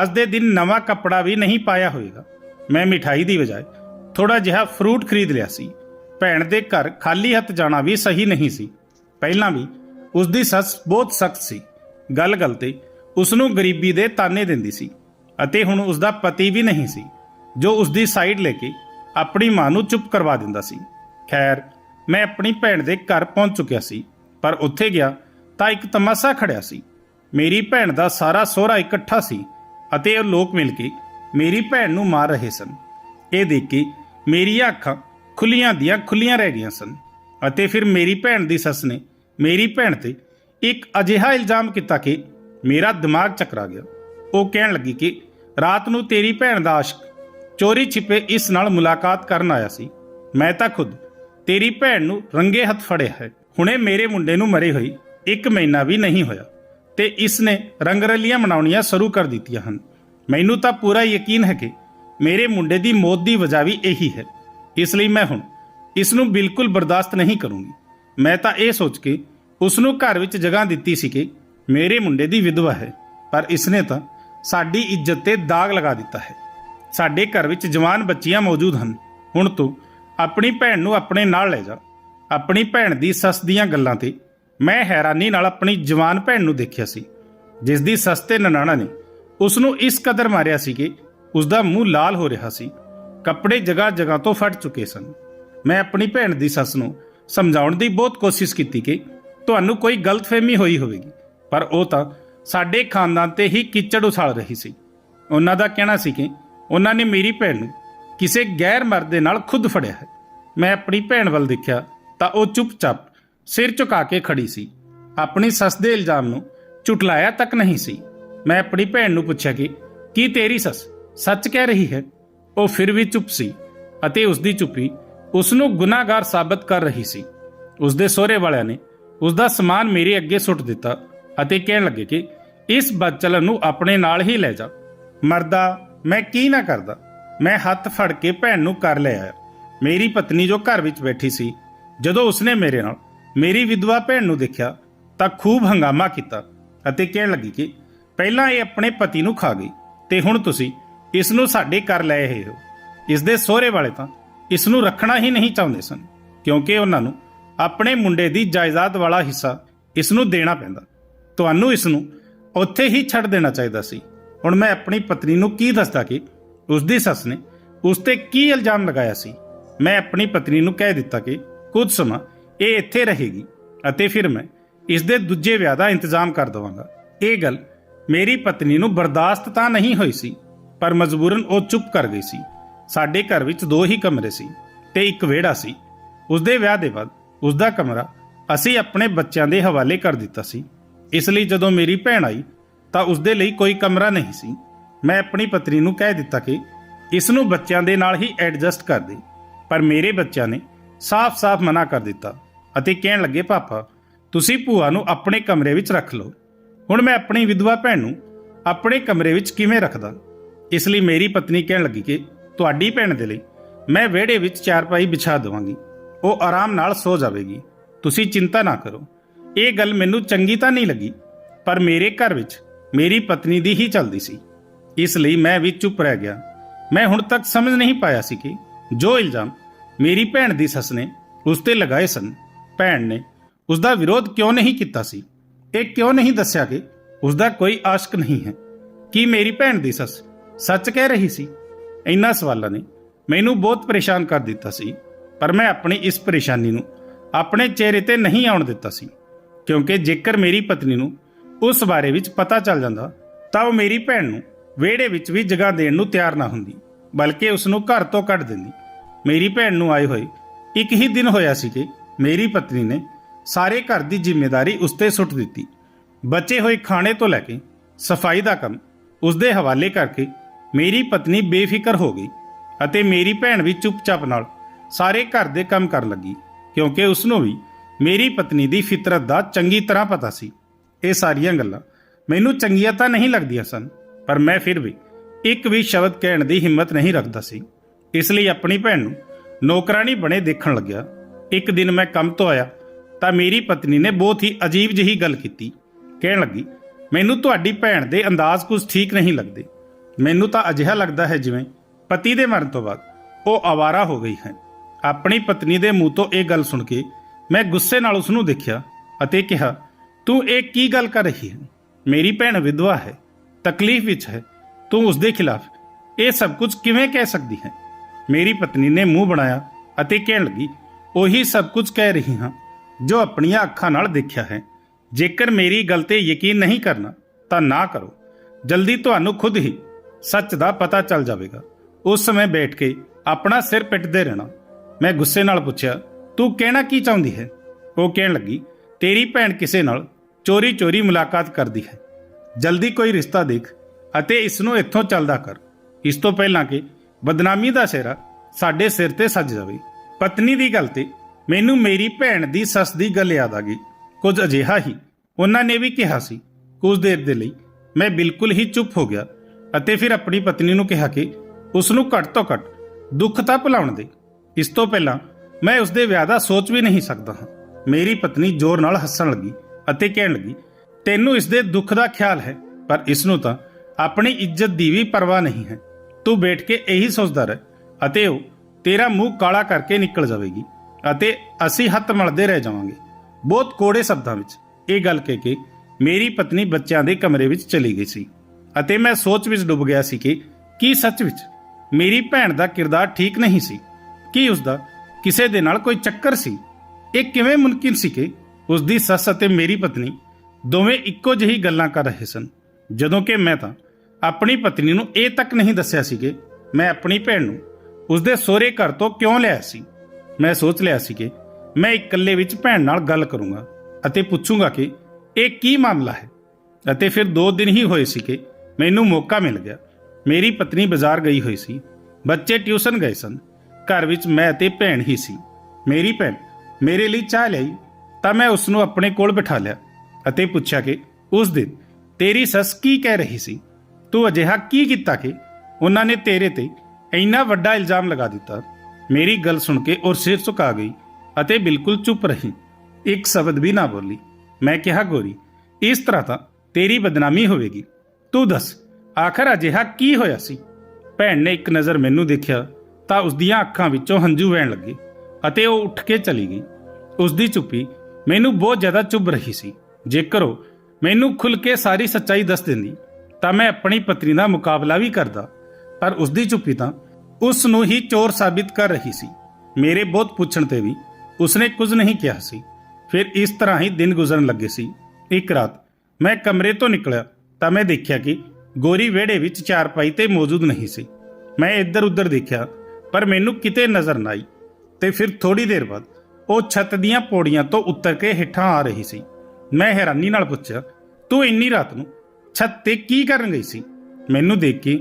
ਅੱਜ ਦੇ ਦਿਨ ਨਵਾਂ ਕੱਪੜਾ ਵੀ ਨਹੀਂ ਪਾਇਆ ਹੋਵੇਗਾ। ਮੈਂ ਮਿਠਾਈ ਦੀ ਬਜਾਏ ਥੋੜਾ ਜਿਹਾ ਫਰੂਟ ਖਰੀਦ ਲਿਆ ਸੀ। ਭੈਣ ਦੇ ਘਰ ਖਾਲੀ ਹੱਥ ਜਾਣਾ ਵੀ ਸਹੀ ਨਹੀਂ ਸੀ। ਪਹਿਲਾਂ ਵੀ ਉਸ ਦੀ ਸੱਸ ਬਹੁਤ ਸਖਤ ਸੀ। ਗੱਲ-ਗੱਲ ਤੇ ਉਸ ਨੂੰ ਗਰੀਬੀ ਦੇ ਤਾਨੇ ਦਿੰਦੀ ਸੀ। ਅਤੇ ਹੁਣ ਉਸ ਦਾ ਪਤੀ ਵੀ ਨਹੀਂ ਸੀ, ਜੋ ਉਸ ਦੀ ਸਾਈਡ ਲੈ ਕੇ ਆਪਣੀ ਮਾਂ ਨੂੰ ਚੁੱਪ ਕਰਵਾ ਦਿੰਦਾ ਸੀ। ਖੈਰ, ਮੈਂ ਆਪਣੀ ਭੈਣ ਦੇ ਘਰ ਪਹੁੰਚ ਚੁੱਕਿਆ ਸੀ, ਪਰ ਉੱਥੇ ਗਿਆ ਤਾਂ ਇੱਕ ਤਮਾਸ਼ਾ ਖੜਿਆ ਸੀ। ਮੇਰੀ ਭੈਣ ਦਾ ਸਾਰਾ ਸਹੁਰਾ ਇਕੱਠਾ ਸੀ ਅਤੇ ਉਹ ਲੋਕ ਮਿਲ ਕੇ ਮੇਰੀ ਭੈਣ ਨੂੰ ਮਾਰ ਰਹੇ ਸਨ। ਇਹ ਦੇਖ ਕੇ ਮੇਰੀਆਂ ਅੱਖਾਂ ਖੁੱਲੀਆਂ ਦੀਆਂ ਖੁੱਲੀਆਂ ਰਹਿ ਗਈਆਂ ਸਨ ਅਤੇ ਫਿਰ ਮੇਰੀ ਭੈਣ ਦੀ ਸੱਸ ਨੇ ਮੇਰੀ ਭੈਣ ਤੇ ਇੱਕ ਅਜਿਹਾ ਇਲਜ਼ਾਮ ਕੀਤਾ ਕਿ ਮੇਰਾ ਦਿਮਾਗ ਚੱਕਰਾ ਗਿਆ। ਉਹ ਕਹਿਣ ਲੱਗੀ ਕਿ ਰਾਤ ਨੂੰ ਤੇਰੀ ਭੈਣ ਦਾ ਆਸ਼ਕ ਚੋਰੀ ਛਿਪੇ ਇਸ ਨਾਲ ਮੁਲਾਕਾਤ ਕਰਨ ਆਇਆ ਸੀ। ਮੈਂ ਤਾਂ ਖੁਦ ਤੇਰੀ ਭੈਣ ਨੂੰ ਰੰਗੇ ਹੱਥ ਫੜਿਆ ਹੈ। ਹੁਣੇ ਮੇਰੇ ਮੁੰਡੇ ਨੂੰ ਮਰੇ ਹੋਈ ਇੱਕ ਮਹੀਨਾ ਵੀ ਨਹੀਂ ਹੋਇਆ ਤੇ ਇਸ ਨੇ ਰੰਗਰਲੀਆਂ ਮਨਾਉਣੀਆਂ ਸ਼ੁਰੂ ਕਰ ਦਿੱਤੀਆਂ ਹਨ। ਮੈਨੂੰ ਤਾਂ ਪੂਰਾ ਯਕੀਨ ਹੈ ਕਿ ਮੇਰੇ ਮੁੰਡੇ ਦੀ ਮੌਤ ਦੀ ਵਜ੍ਹਾ ਵੀ ਇਹੀ ਹੈ। ਇਸ ਲਈ ਮੈਂ ਹੁਣ ਇਸ ਨੂੰ ਬਿਲਕੁਲ ਬਰਦਾਸ਼ਤ ਨਹੀਂ ਕਰੂੰਗੀ। ਮੈਂ ਤਾਂ ਇਹ ਸੋਚ ਕੇ ਉਸ ਨੂੰ ਘਰ ਵਿੱਚ ਜਗ੍ਹਾ ਦਿੱਤੀ ਸੀ ਕਿ ਮੇਰੇ ਮੁੰਡੇ ਦੀ ਵਿਧਵਾ ਹੈ, ਪਰ ਇਸਨੇ ਤਾਂ ਸਾਡੀ ਇੱਜ਼ਤ ਤੇ ਦਾਗ ਲਗਾ ਦਿੱਤਾ ਹੈ। ਸਾਡੇ ਘਰ ਵਿੱਚ ਜਵਾਨ ਬੱਚੀਆਂ ਮੌਜੂਦ ਹਨ। ਹੁਣ ਤੂੰ ਆਪਣੀ ਭੈਣ ਨੂੰ ਆਪਣੇ ਨਾਲ ਲੈ ਜਾ। ਆਪਣੀ ਭੈਣ ਦੀ ਸੱਸ ਦੀਆਂ ਗੱਲਾਂ ਤੇ। ਮੈਂ ਹੈਰਾਨੀ ਨਾਲ ਆਪਣੀ ਜਵਾਨ ਭੈਣ ਨੂੰ ਦੇਖਿਆ ਸੀ, ਜਿਸ ਦੀ ਸੱਸ ਤੇ ਨਨਾਣਾ ਨੇ ਉਸ ਨੂੰ ਇਸ ਕਦਰ ਮਾਰਿਆ ਸੀ ਕਿ ਉਸ ਦਾ ਮੂੰਹ ਲਾਲ ਹੋ ਰਿਹਾ ਸੀ। ਕੱਪੜੇ ਜਗ੍ਹਾ ਜਗ੍ਹਾ ਤੋਂ ਫਟ ਚੁੱਕੇ ਸਨ। ਮੈਂ ਆਪਣੀ ਭੈਣ ਦੀ ਸੱਸ ਨੂੰ ਸਮਝਾਉਣ ਦੀ ਬਹੁਤ ਕੋਸ਼ਿਸ਼ ਕੀਤੀ ਕਿ ਤੁਹਾਨੂੰ ਕੋਈ ਗਲਤਫਹਿਮੀ ਹੋਈ ਹੋਵੇਗੀ, ਪਰ ਉਹ ਤਾਂ ਸਾਡੇ ਖਾਨਦਾਨ ਤੇ ਹੀ ਕੀਚੜ ਉਸਾਲ ਰਹੀ ਸੀ। ਉਹਨਾਂ ਦਾ ਕਹਿਣਾ ਸੀ ਕਿ ਉਹਨਾਂ ਨੇ ਮੇਰੀ ਭੈਣ ਨੂੰ ਕਿਸੇ ਗੈਰ ਮਰਦ ਦੇ ਨਾਲ ਖੁਦ ਫੜਿਆ ਹੈ। ਮੈਂ ਆਪਣੀ ਭੈਣ ਵੱਲ ਦੇਖਿਆ ਤਾਂ ਉਹ ਚੁੱਪਚਾਪ ਸਿਰ ਝੁਕਾ ਕੇ ਖੜੀ ਸੀ। ਆਪਣੀ ਸੱਸ ਦੇ ਇਲਜ਼ਾਮ ਨੂੰ ਚੁਟਲਾਇਆ ਤੱਕ ਨਹੀਂ ਸੀ। ਮੈਂ ਆਪਣੀ ਭੈਣ ਨੂੰ ਪੁੱਛਿਆ ਕਿ, ਕੀ ਤੇਰੀ ਸੱਸ ਸੱਚ ਕਹਿ ਰਹੀ ਹੈ? ਉਹ ਫਿਰ ਵੀ ਚੁੱਪ ਸੀ ਅਤੇ ਉਸ ਦੀ ਚੁੱਪੀ ਉਸ ਨੂੰ ਗੁਨਾਹਗਾਰ ਸਾਬਤ ਕਰ ਰਹੀ ਸੀ। ਉਸ ਦੇ ਸਹੁਰੇ ਵਾਲਿਆਂ ਨੇ ਉਸ ਦਾ ਸਮਾਨ ਮੇਰੇ ਅੱਗੇ ਸੁੱਟ ਦਿੱਤਾ ਅਤੇ ਕਹਿਣ ਲੱਗੇ ਕਿ ਇਸ ਬਦਚਲਨ ਨੂੰ ਆਪਣੇ ਨਾਲ ਹੀ ਲੈ ਜਾ। ਮਰਦਾ, ਮੈਂ ਕੀ ਨਾ ਕਰਦਾ? ਮੈਂ ਹੱਥ ਫੜ ਕੇ ਭੈਣ ਨੂੰ ਕਰ ਲਿਆ ਮੇਰੀ ਪਤਨੀ ਜੋ ਘਰ ਵਿੱਚ ਬੈਠੀ ਸੀ, ਜਦੋਂ ਉਸਨੇ ਮੇਰੇ ਨਾਲ ਮੇਰੀ ਵਿਧਵਾ ਭੈਣ ਨੂੰ ਦੇਖਿਆ, ਤਾਂ ਖੂਬ ਹੰਗਾਮਾ ਕੀਤਾ ਅਤੇ ਕਹਿਣ ਲੱਗੀ ਕਿ ਪਹਿਲਾਂ ਇਹ ਆਪਣੇ ਪਤੀ ਨੂੰ ਖਾ ਗਈ ਤੇ ਹੁਣ ਤੁਸੀਂ ਇਸ ਨੂੰ ਸਾਡੇ ਘਰ ਲੈ ਆਏ ਹੋ। ਇਸ ਦੇ ਸਹੁਰੇ ਵਾਲੇ ਤਾਂ ਇਸ ਨੂੰ ਰੱਖਣਾ ਹੀ ਨਹੀਂ ਚਾਹੁੰਦੇ ਸਨ, ਕਿਉਂਕਿ ਉਹਨਾਂ ਨੂੰ ਆਪਣੇ ਮੁੰਡੇ ਦੀ ਜਾਇਦਾਦ ਵਾਲਾ ਹਿੱਸਾ ਇਸ ਨੂੰ ਦੇਣਾ ਪੈਂਦਾ। ਤੁਹਾਨੂੰ ਇਸ ਨੂੰ ਉੱਥੇ ਹੀ ਛੱਡ ਦੇਣਾ ਚਾਹੀਦਾ ਸੀ। ਹੁਣ ਮੈਂ ਆਪਣੀ ਪਤਨੀ ਨੂੰ ਕੀ ਦੱਸਦਾ ਕਿ ਉਸ ਦੀ ਸੱਸ ਨੇ ਉਸ ਤੇ ਕੀ ਇਲਜ਼ਾਮ ਲਗਾਇਆ ਸੀ? ਮੈਂ ਆਪਣੀ ਪਤਨੀ ਨੂੰ ਕਹਿ ਦਿੱਤਾ ਕਿ ਕੁਝ ਸਮਾਂ ਇਹ ਇੱਥੇ ਰਹੇਗੀ ਅਤੇ ਫਿਰ ਮੈਂ ਇਸ ਦੇ ਦੂਜੇ ਵਿਆਹ ਦਾ ਇੰਤਜ਼ਾਮ ਕਰ ਦਵਾਂਗਾ। ਇਹ ਗੱਲ ਮੇਰੀ ਪਤਨੀ ਨੂੰ ਬਰਦਾਸ਼ਤ ਤਾਂ ਨਹੀਂ ਹੋਈ ਸੀ, ਪਰ ਮਜਬੂਰਨ ਉਹ ਚੁੱਪ ਕਰ ਗਈ ਸੀ। ਸਾਡੇ ਘਰ ਵਿੱਚ ਦੋ ਹੀ ਕਮਰੇ ਸੀ ਤੇ ਇੱਕ ਵਿਹੜਾ ਸੀ। ਉਸ ਦੇ ਵਿਆਹ ਦੇ ਬਾਅਦ ਉਸ ਦਾ ਕਮਰਾ ਅਸੀਂ ਆਪਣੇ ਬੱਚਿਆਂ ਦੇ ਹਵਾਲੇ ਕਰ ਦਿੱਤਾ ਸੀ। ਇਸ ਲਈ ਜਦੋਂ ਮੇਰੀ ਭੈਣ ਆਈ, ਤਾਂ ਉਸ ਦੇ ਲਈ ਕੋਈ ਕਮਰਾ ਨਹੀਂ ਸੀ। ਮੈਂ ਆਪਣੀ ਪਤਨੀ ਨੂੰ ਕਹਿ ਦਿੱਤਾ ਕਿ ਇਸ ਨੂੰ ਬੱਚਿਆਂ ਦੇ ਨਾਲ ਹੀ ਐਡਜਸਟ ਕਰ ਦੇ। ਪਰ ਮੇਰੇ ਬੱਚਿਆਂ ਨੇ ਸਾਫ਼-ਸਾਫ਼ ਮਨਾ ਕਰ ਦਿੱਤਾ ਅਤੇ ਕਹਿਣ ਲੱਗੇ, ਪਾਪਾ, ਤੁਸੀਂ ਭੂਆ ਨੂੰ ਆਪਣੇ ਕਮਰੇ ਵਿੱਚ ਰੱਖ ਲਓ। ਹੁਣ ਮੈਂ ਆਪਣੀ ਵਿਧਵਾ ਭੈਣ ਨੂੰ ਆਪਣੇ ਕਮਰੇ ਵਿੱਚ ਕਿਵੇਂ ਰੱਖਦਾ? ਇਸ ਲਈ ਮੇਰੀ ਪਤਨੀ ਕਹਿਣ ਲੱਗੀ ਕਿ ਤੁਹਾਡੀ ਭੈਣ ਦੇ ਲਈ ਮੈਂ ਵਿਹੜੇ ਵਿੱਚ ਚਾਰਪਾਈ ਵਿਛਾ ਦੇਵਾਂਗੀ। ਉਹ ਆਰਾਮ ਨਾਲ ਸੋ ਜਾਵੇਗੀ। ਤੁਸੀਂ ਚਿੰਤਾ ਨਾ ਕਰੋ। ਇਹ ਗੱਲ ਮੈਨੂੰ ਚੰਗੀ ਤਾਂ ਨਹੀਂ ਲੱਗੀ, ਪਰ ਮੇਰੇ ਘਰ ਵਿੱਚ ਮੇਰੀ ਪਤਨੀ ਦੀ ਹੀ ਚੱਲਦੀ ਸੀ। ਇਸ ਲਈ ਮੈਂ ਵੀ ਚੁੱਪ ਰਹਿ ਗਿਆ। ਮੈਂ ਹੁਣ ਤੱਕ ਸਮਝ ਨਹੀਂ ਪਾਇਆ ਸੀ ਕਿ ਜੋ ਇਲਜ਼ਾਮ ਮੇਰੀ ਭੈਣ ਦੀ ਸੱਸ ਨੇ ਉਸ ਤੇ ਲਗਾਏ ਸਨ, ਭੈਣ ਨੇ ਉਸ ਦਾ ਵਿਰੋਧ ਕਿਉਂ ਨਹੀਂ ਕੀਤਾ ਸੀ? ਇਹ ਕਿਉਂ ਨਹੀਂ ਦੱਸਿਆ ਕਿ ਉਸ ਦਾ ਕੋਈ ਆਸ਼ਕ ਨਹੀਂ ਹੈ? ਕੀ ਮੇਰੀ ਭੈਣ ਦੀ ਸੱਸ ਸੱਚ ਕਹਿ ਰਹੀ ਸੀ? ਇਨ੍ਹਾਂ ਸਵਾਲਾਂ ਨੇ, ਮੈਨੂੰ ਬਹੁਤ ਪਰੇਸ਼ਾਨ ਕਰ ਦਿੱਤਾ ਸੀ, ਪਰ ਮੈਂ ਆਪਣੀ ਇਸ ਪਰੇਸ਼ਾਨੀ ਨੂੰ ਆਪਣੇ ਚਿਹਰੇ ਤੇ ਨਹੀਂ ਆਉਣ ਦਿੱਤਾ ਸੀ। ਕਿਉਂਕਿ ਜੇਕਰ ਮੇਰੀ ਪਤਨੀ ਨੂੰ ਉਸ ਬਾਰੇ ਵਿੱਚ ਪਤਾ ਚੱਲ ਜਾਂਦਾ ਤਾਂ ਉਹ ਮੇਰੀ ਭੈਣ ਨੂੰ ਵਿਹੜੇ ਵਿੱਚ ਵੀ ਜਗ੍ਹਾ ਦੇਣ ਨੂੰ ਤਿਆਰ ਨਾ ਹੁੰਦੀ, ਬਲਕਿ ਉਸ ਨੂੰ ਘਰ ਤੋਂ ਕੱਢ ਦਿੰਦੀ। ਮੇਰੀ ਭੈਣ ਨੂੰ ਆਏ ਹੋਏ ਇੱਕ ਹੀ ਦਿਨ ਹੋਇਆ ਸੀ ਕਿ ਮੇਰੀ ਪਤਨੀ ਨੇ ਸਾਰੇ ਘਰ ਦੀ ਜ਼ਿੰਮੇਵਾਰੀ ਉਸ ਤੇ ਸੁੱਟ ਦਿੱਤੀ। ਬਚੇ ਹੋਏ ਖਾਣੇ ਤੋਂ ਲੈ ਕੇ ਸਫ਼ਾਈ ਦਾ ਕੰਮ ਉਸ ਦੇ ਹਵਾਲੇ ਕਰਕੇ ਮੇਰੀ ਪਤਨੀ ਬੇਫਿਕਰ ਹੋ ਗਈ ਅਤੇ ਮੇਰੀ ਭੈਣ ਵੀ ਚੁੱਪਚਾਪ ਨਾਲ ਸਾਰੇ ਘਰ ਦੇ ਕੰਮ ਕਰਨ ਲੱਗੀ, ਕਿਉਂਕਿ ਉਸ ਨੂੰ ਵੀ ਮੇਰੀ ਪਤਨੀ ਦੀ ਫਿਤਰਤ ਦਾ ਚੰਗੀ ਤਰ੍ਹਾਂ ਪਤਾ ਸੀ। ਇਹ ਸਾਰੀਆਂ ਗੱਲਾਂ ਮੈਨੂੰ ਚੰਗੀਆਂ ਤਾਂ ਨਹੀਂ ਲੱਗਦੀਆਂ ਸਨ, ਪਰ ਮੈਂ ਫਿਰ ਵੀ ਇੱਕ ਵੀ ਸ਼ਬਦ ਕਹਿਣ ਦੀ ਹਿੰਮਤ ਨਹੀਂ ਰੱਖਦਾ ਸੀ। ਇਸ ਲਈ ਆਪਣੀ ਭੈਣ ਨੂੰ ਨੌਕਰਾਨੀ ਬਣੇ ਦੇਖਣ ਲੱਗਿਆ। ਇੱਕ ਦਿਨ ਮੈਂ ਕੰਮ ਤੋਂ ਆਇਆ ਤਾਂ ਮੇਰੀ ਪਤਨੀ ਨੇ ਬਹੁਤ ਹੀ ਅਜੀਬ ਜਿਹੀ ਗੱਲ ਕੀਤੀ। ਕਹਿਣ ਲੱਗੀ, ਮੈਨੂੰ ਤੁਹਾਡੀ ਭੈਣ ਦੇ ਅੰਦਾਜ਼ ਕੁਝ ਠੀਕ ਨਹੀਂ ਲੱਗਦੇ। ਮੈਨੂੰ ਤਾਂ ਅਜਿਹਾ ਲੱਗਦਾ ਹੈ ਜਿਵੇਂ ਪਤੀ ਦੇ ਮਰਨ ਤੋਂ ਬਾਅਦ ਉਹ ਆਵਾਰਾ ਹੋ ਗਈ ਹੈ। ਆਪਣੀ ਪਤਨੀ ਦੇ ਮੂੰਹ ਤੋਂ ਇਹ ਗੱਲ ਸੁਣ ਕੇ ਮੈਂ ਗੁੱਸੇ ਨਾਲ ਉਸ ਨੂੰ ਦੇਖਿਆ ਅਤੇ ਕਿਹਾ, ਤੂੰ ਇਹ ਕੀ ਗੱਲ ਕਰ ਰਹੀ ਹੈ? ਮੇਰੀ ਭੈਣ ਵਿਧਵਾ ਹੈ, ਤਕਲੀਫ ਵਿੱਚ ਹੈ, ਤੂੰ ਉਸ ਦੇ ਖਿਲਾਫ ਇਹ ਸਭ ਕੁਝ ਕਿਵੇਂ ਕਹਿ ਸਕਦੀ ਹੈ? ਮੇਰੀ ਪਤਨੀ ਨੇ ਮੂੰਹ ਬਣਾਇਆ ਅਤੇ ਕਹਿਣ ਲੱਗੀ, ਉਹੀ ਸਭ ਕੁਝ ਕਹਿ ਰਹੀ ਹਾਂ, ਜੋ ਆਪਣੀਆਂ ਅੱਖਾਂ ਨਾਲ ਦੇਖਿਆ ਹੈ। ਜੇਕਰ ਮੇਰੀ ਗੱਲ ਤੇ ਯਕੀਨ ਨਹੀਂ ਕਰਨਾ, ਤਾਂ ਨਾ ਕਰੋ। ਜਲਦੀ ਤੁਹਾਨੂੰ ਖੁਦ ਹੀ ਸੱਚ ਦਾ ਪਤਾ ਚੱਲ ਜਾਵੇਗਾ। ਉਸ ਸਮੇਂ ਬੈਠ ਕੇ ਆਪਣਾ ਸਿਰ ਪਿੱਟਦੇ ਰਹਿਣਾ, ਮੈਂ ਗੁੱਸੇ ਨਾਲ ਪੁੱਛਿਆ ਤੂੰ ਕਹਿਣਾ ਕੀ ਚਾਹੁੰਦੀ ਹੈ? ਉਹ ਕਹਿਣ ਲੱਗੀ, ਤੇਰੀ ਭੈਣ ਕਿਸੇ ਨਾਲ ਚੋਰੀ ਚੋਰੀ ਮੁਲਾਕਾਤ ਕਰਦੀ ਹੈ। ਜਲਦੀ ਕੋਈ ਰਿਸ਼ਤਾ ਦੇਖ ਅਤੇ ਇਸ ਨੂੰ ਇੱਥੋਂ ਚੱਲਦਾ ਕਰ। ਇਸ ਤੋਂ ਪਹਿਲਾਂ ਕਿ ਬਦਨਾਮੀ ਦਾ ਸਿਹਰਾ ਸਾਡੇ ਸਿਰ ਤੇ ਸੱਜ ਜਾਵੇ। ਪਤਨੀ ਦੀ ਗੱਲ ਤੇ ਮੈਨੂੰ ਮੇਰੀ ਭੈਣ ਦੀ ਸੱਸ ਦੀ ਗੱਲ ਯਾਦ ਆ ਗਈ। ਕੁਝ ਅਜਿਹਾ ਹੀ ਉਹਨਾਂ ਨੇ ਵੀ ਕਿਹਾ ਸੀ। ਕੁਝ ਦੇਰ ਦੇ ਲਈ ਮੈਂ ਬਿਲਕੁਲ ਹੀ ਚੁੱਪ ਹੋ ਗਿਆ ਅਤੇ ਫਿਰ ਆਪਣੀ ਪਤਨੀ ਨੂੰ ਕਿਹਾ ਕਿ ਉਸ ਨੂੰ ਘੱਟ ਤੋਂ ਘੱਟ ਦੁੱਖ ਤਾਂ ਭੁਲਾਉਣ ਦੇ। ਇਸ ਤੋਂ ਪਹਿਲਾਂ ਮੈਂ ਉਸ ਦੇ ਵਿਆਹ ਦਾ ਸੋਚ ਵੀ ਨਹੀਂ ਸਕਦਾ ਹਾਂ। ਮੇਰੀ ਪਤਨੀ ਜ਼ੋਰ ਨਾਲ ਹੱਸਣ ਲੱਗੀ ਅਤੇ ਕਹਿਣ ਲੱਗੀ, ਤੈਨੂੰ ਇਸ ਦੇ ਦੁੱਖ ਦਾ ਖਿਆਲ ਹੈ, ਪਰ ਇਸ ਨੂੰ ਤਾਂ ਆਪਣੀ ਇੱਜ਼ਤ ਦੀ ਵੀ ਪਰਵਾਹ ਨਹੀਂ ਹੈ। ਤੂੰ ਬੈਠ ਕੇ ਇਹੀ ਸੋਚਦਾ ਰਹਿ ਅਤੇ ਉਹ ਤੇਰਾ ਮੂੰਹ ਕਾਲਾ ਕਰਕੇ ਨਿਕਲ ਜਾਵੇਗੀ ਅਤੇ ਅਸੀਂ ਹੱਥ ਮਲਦੇ ਰਹਿ ਜਾਵਾਂਗੇ। ਬਹੁਤ ਕੋੜੇ ਸ਼ਬਦਾਂ ਵਿੱਚ ਇਹ ਗੱਲ ਕਹਿ ਕੇ ਮੇਰੀ ਪਤਨੀ ਬੱਚਿਆਂ ਦੇ ਕਮਰੇ ਵਿੱਚ ਚਲੀ ਗਈ ਸੀ ਅਤੇ ਮੈਂ ਸੋਚ ਵਿੱਚ ਡੁੱਬ ਗਿਆ ਸੀ ਕਿ ਕੀ ਸੱਚ ਵਿੱਚ ਮੇਰੀ ਭੈਣ ਦਾ ਕਿਰਦਾਰ ਠੀਕ ਨਹੀਂ ਸੀ। ਕੀ ਉਸ ਦਾ ਕਿਸੇ ਦੇ ਨਾਲ ਕੋਈ ਚੱਕਰ ਸੀ? ਇਹ ਕਿਵੇਂ ਮੁਮਕਿਨ ਸੀ ਕਿ ਉਸ ਦੀ ਸੱਸ ਅਤੇ ਮੇਰੀ ਪਤਨੀ ਦੋਵੇਂ ਇੱਕੋ ਜਿਹੀ ਗੱਲਾਂ ਕਰ ਰਹੇ ਸਨ? ਜਦੋਂ ਕਿ ਮੈਂ ਤਾਂ ਆਪਣੀ ਪਤਨੀ ਨੂੰ ਇਹ ਤੱਕ ਨਹੀਂ ਦੱਸਿਆ ਸੀ ਕਿ ਮੈਂ ਆਪਣੀ ਭੈਣ ਨੂੰ ਉਸ ਦੇ ਸਹੁਰੇ ਘਰ ਤੋਂ ਕਿਉਂ ਲਿਆ ਸੀ। ਮੈਂ ਸੋਚ ਲਿਆ ਸੀ ਕਿ ਮੈਂ ਇਕੱਲੇ ਵਿੱਚ ਭੈਣ ਨਾਲ ਗੱਲ ਕਰੂੰਗਾ ਅਤੇ ਪੁੱਛੂੰਗਾ ਕਿ ਇਹ ਕੀ ਮਾਮਲਾ ਹੈ? ਅਤੇ ਫਿਰ ਦੋ ਦਿਨ ਹੀ ਹੋਏ ਸੀ ਕਿ ਮੈਨੂੰ ਮੌਕਾ ਮਿਲ ਗਿਆ। ਮੇਰੀ ਪਤਨੀ ਬਾਜ਼ਾਰ ਗਈ ਹੋਈ ਸੀ। ਬੱਚੇ ਟਿਊਸ਼ਨ ਗਏ ਸਨ। ਘਰ ਵਿੱਚ ਮੈਂ ਤੇ ਭੈਣ ਹੀ ਸੀ। ਮੇਰੀ ਭੈਣ ਮੇਰੇ ਲਈ ਚਾਹ ਲਈ ਤਾਂ ਮੈਂ ਉਸ ਨੂੰ ਆਪਣੇ ਕੋਲ ਬਿਠਾ ਲਿਆ ਅਤੇ ਪੁੱਛਿਆ ਕਿ, ਉਸ ਦਿਨ ਤੇਰੀ ਸੱਸ ਕੀ ਕਹਿ ਰਹੀ ਸੀ? ਤੂੰ ਅਜਿਹਾ ਕੀ ਕੀਤਾ ਕਿ ਉਹਨਾਂ ਨੇ ਤੇਰੇ ਤੇ ਇੰਨਾ ਵੱਡਾ ਇਲਜ਼ਾਮ ਲਗਾ ਦਿੱਤਾ? ਮੇਰੀ ਗੱਲ ਸੁਣ ਕੇ ਉਹ ਸਿਰ ਝੁਕਾ ਗਈ ਅਤੇ ਬਿਲਕੁਲ ਚੁੱਪ ਰਹੀ। ਇੱਕ ਸ਼ਬਦ ਵੀ ਨਾ ਬੋਲੀ। ਮੈਂ ਕਿਹਾ, ਗੋਰੀ, ਇਸ ਤਰ੍ਹਾਂ ਤਾਂ ਤੇਰੀ ਬਦਨਾਮੀ ਹੋਵੇਗੀ। ਤੂੰ ਦੱਸ, ਆਖਰ ਅਜਿਹਾ ਕੀ ਹੋਇਆ ਸੀ? ਭੈਣ ਨੇ ਇੱਕ ਨਜ਼ਰ ਮੈਨੂੰ ਦੇਖਿਆ ਤਾਂ ਉਸ ਦੀਆਂ ਅੱਖਾਂ ਵਿੱਚੋਂ ਹੰਝੂ ਵਹਿਣ ਲੱਗੇ ਅਤੇ ਉਹ ਉੱਠ ਕੇ ਚਲੀ ਗਈ। ਉਸ ਦੀ ਚੁੱਪੀ ਮੈਨੂੰ ਬਹੁਤ ਜ਼ਿਆਦਾ ਚੁੱਭ ਰਹੀ ਸੀ। ਜੇਕਰ ਉਹ ਮੈਨੂੰ ਖੁੱਲ ਕੇ ਸਾਰੀ ਸੱਚਾਈ ਦੱਸ ਦਿੰਦੀ, ਤਾਂ ਮੈਂ ਆਪਣੀ ਪਤਨੀ ਦਾ ਮੁਕਾਬਲਾ ਵੀ ਕਰਦਾ। ਪਰ ਉਸ ਦੀ ਚੁੱਪੀ ਤਾਂ ਉਸ ਨੂੰ ਹੀ ਚੋਰ ਸਾਬਿਤ ਕਰ ਰਹੀ ਸੀ। ਮੇਰੇ ਬਹੁਤ ਪੁੱਛਣ ਤੇ ਵੀ ਉਸਨੇ ਕੁਝ ਨਹੀਂ ਕਿਹਾ ਸੀ। ਫਿਰ ਇਸ ਤਰ੍ਹਾਂ ਹੀ ਦਿਨ ਗੁਜ਼ਰਨ ਲੱਗੇ ਸੀ। ਇੱਕ ਰਾਤ ਮੈਂ ਕਮਰੇ ਤੋਂ ਨਿਕਲਿਆ ਤਾਂ ਮੈਂ ਦੇਖਿਆ ਕਿ ਗੋਰੀ ਵਿਹੜੇ ਵਿੱਚ ਚਾਰਪਾਈ ਤੇ ਮੌਜੂਦ ਨਹੀਂ ਸੀ। ਮੈਂ ਇੱਧਰ ਉੱਧਰ ਦੇਖਿਆ ਪਰ ਮੈਨੂੰ ਕਿਤੇ ਨਜ਼ਰ ਨਾ ਆਈ। ਤੇ ਫਿਰ ਥੋੜੀ ਦੇਰ ਬਾਅਦ ਉਹ ਛੱਤ ਦੀਆਂ ਪੌੜੀਆਂ ਤੋਂ ਉੱਤਰ ਕੇ ਹੇਠਾਂ ਆ ਰਹੀ ਸੀ। ਮੈਂ ਹੈਰਾਨੀ ਨਾਲ ਪੁੱਛਿਆ, ਤੂੰ ਇੰਨੀ ਰਾਤ ਨੂੰ ਛੱਤ ਤੇ ਕੀ ਕਰਨ ਗਈ ਸੀ? ਮੈਨੂੰ ਦੇਖ ਕੇ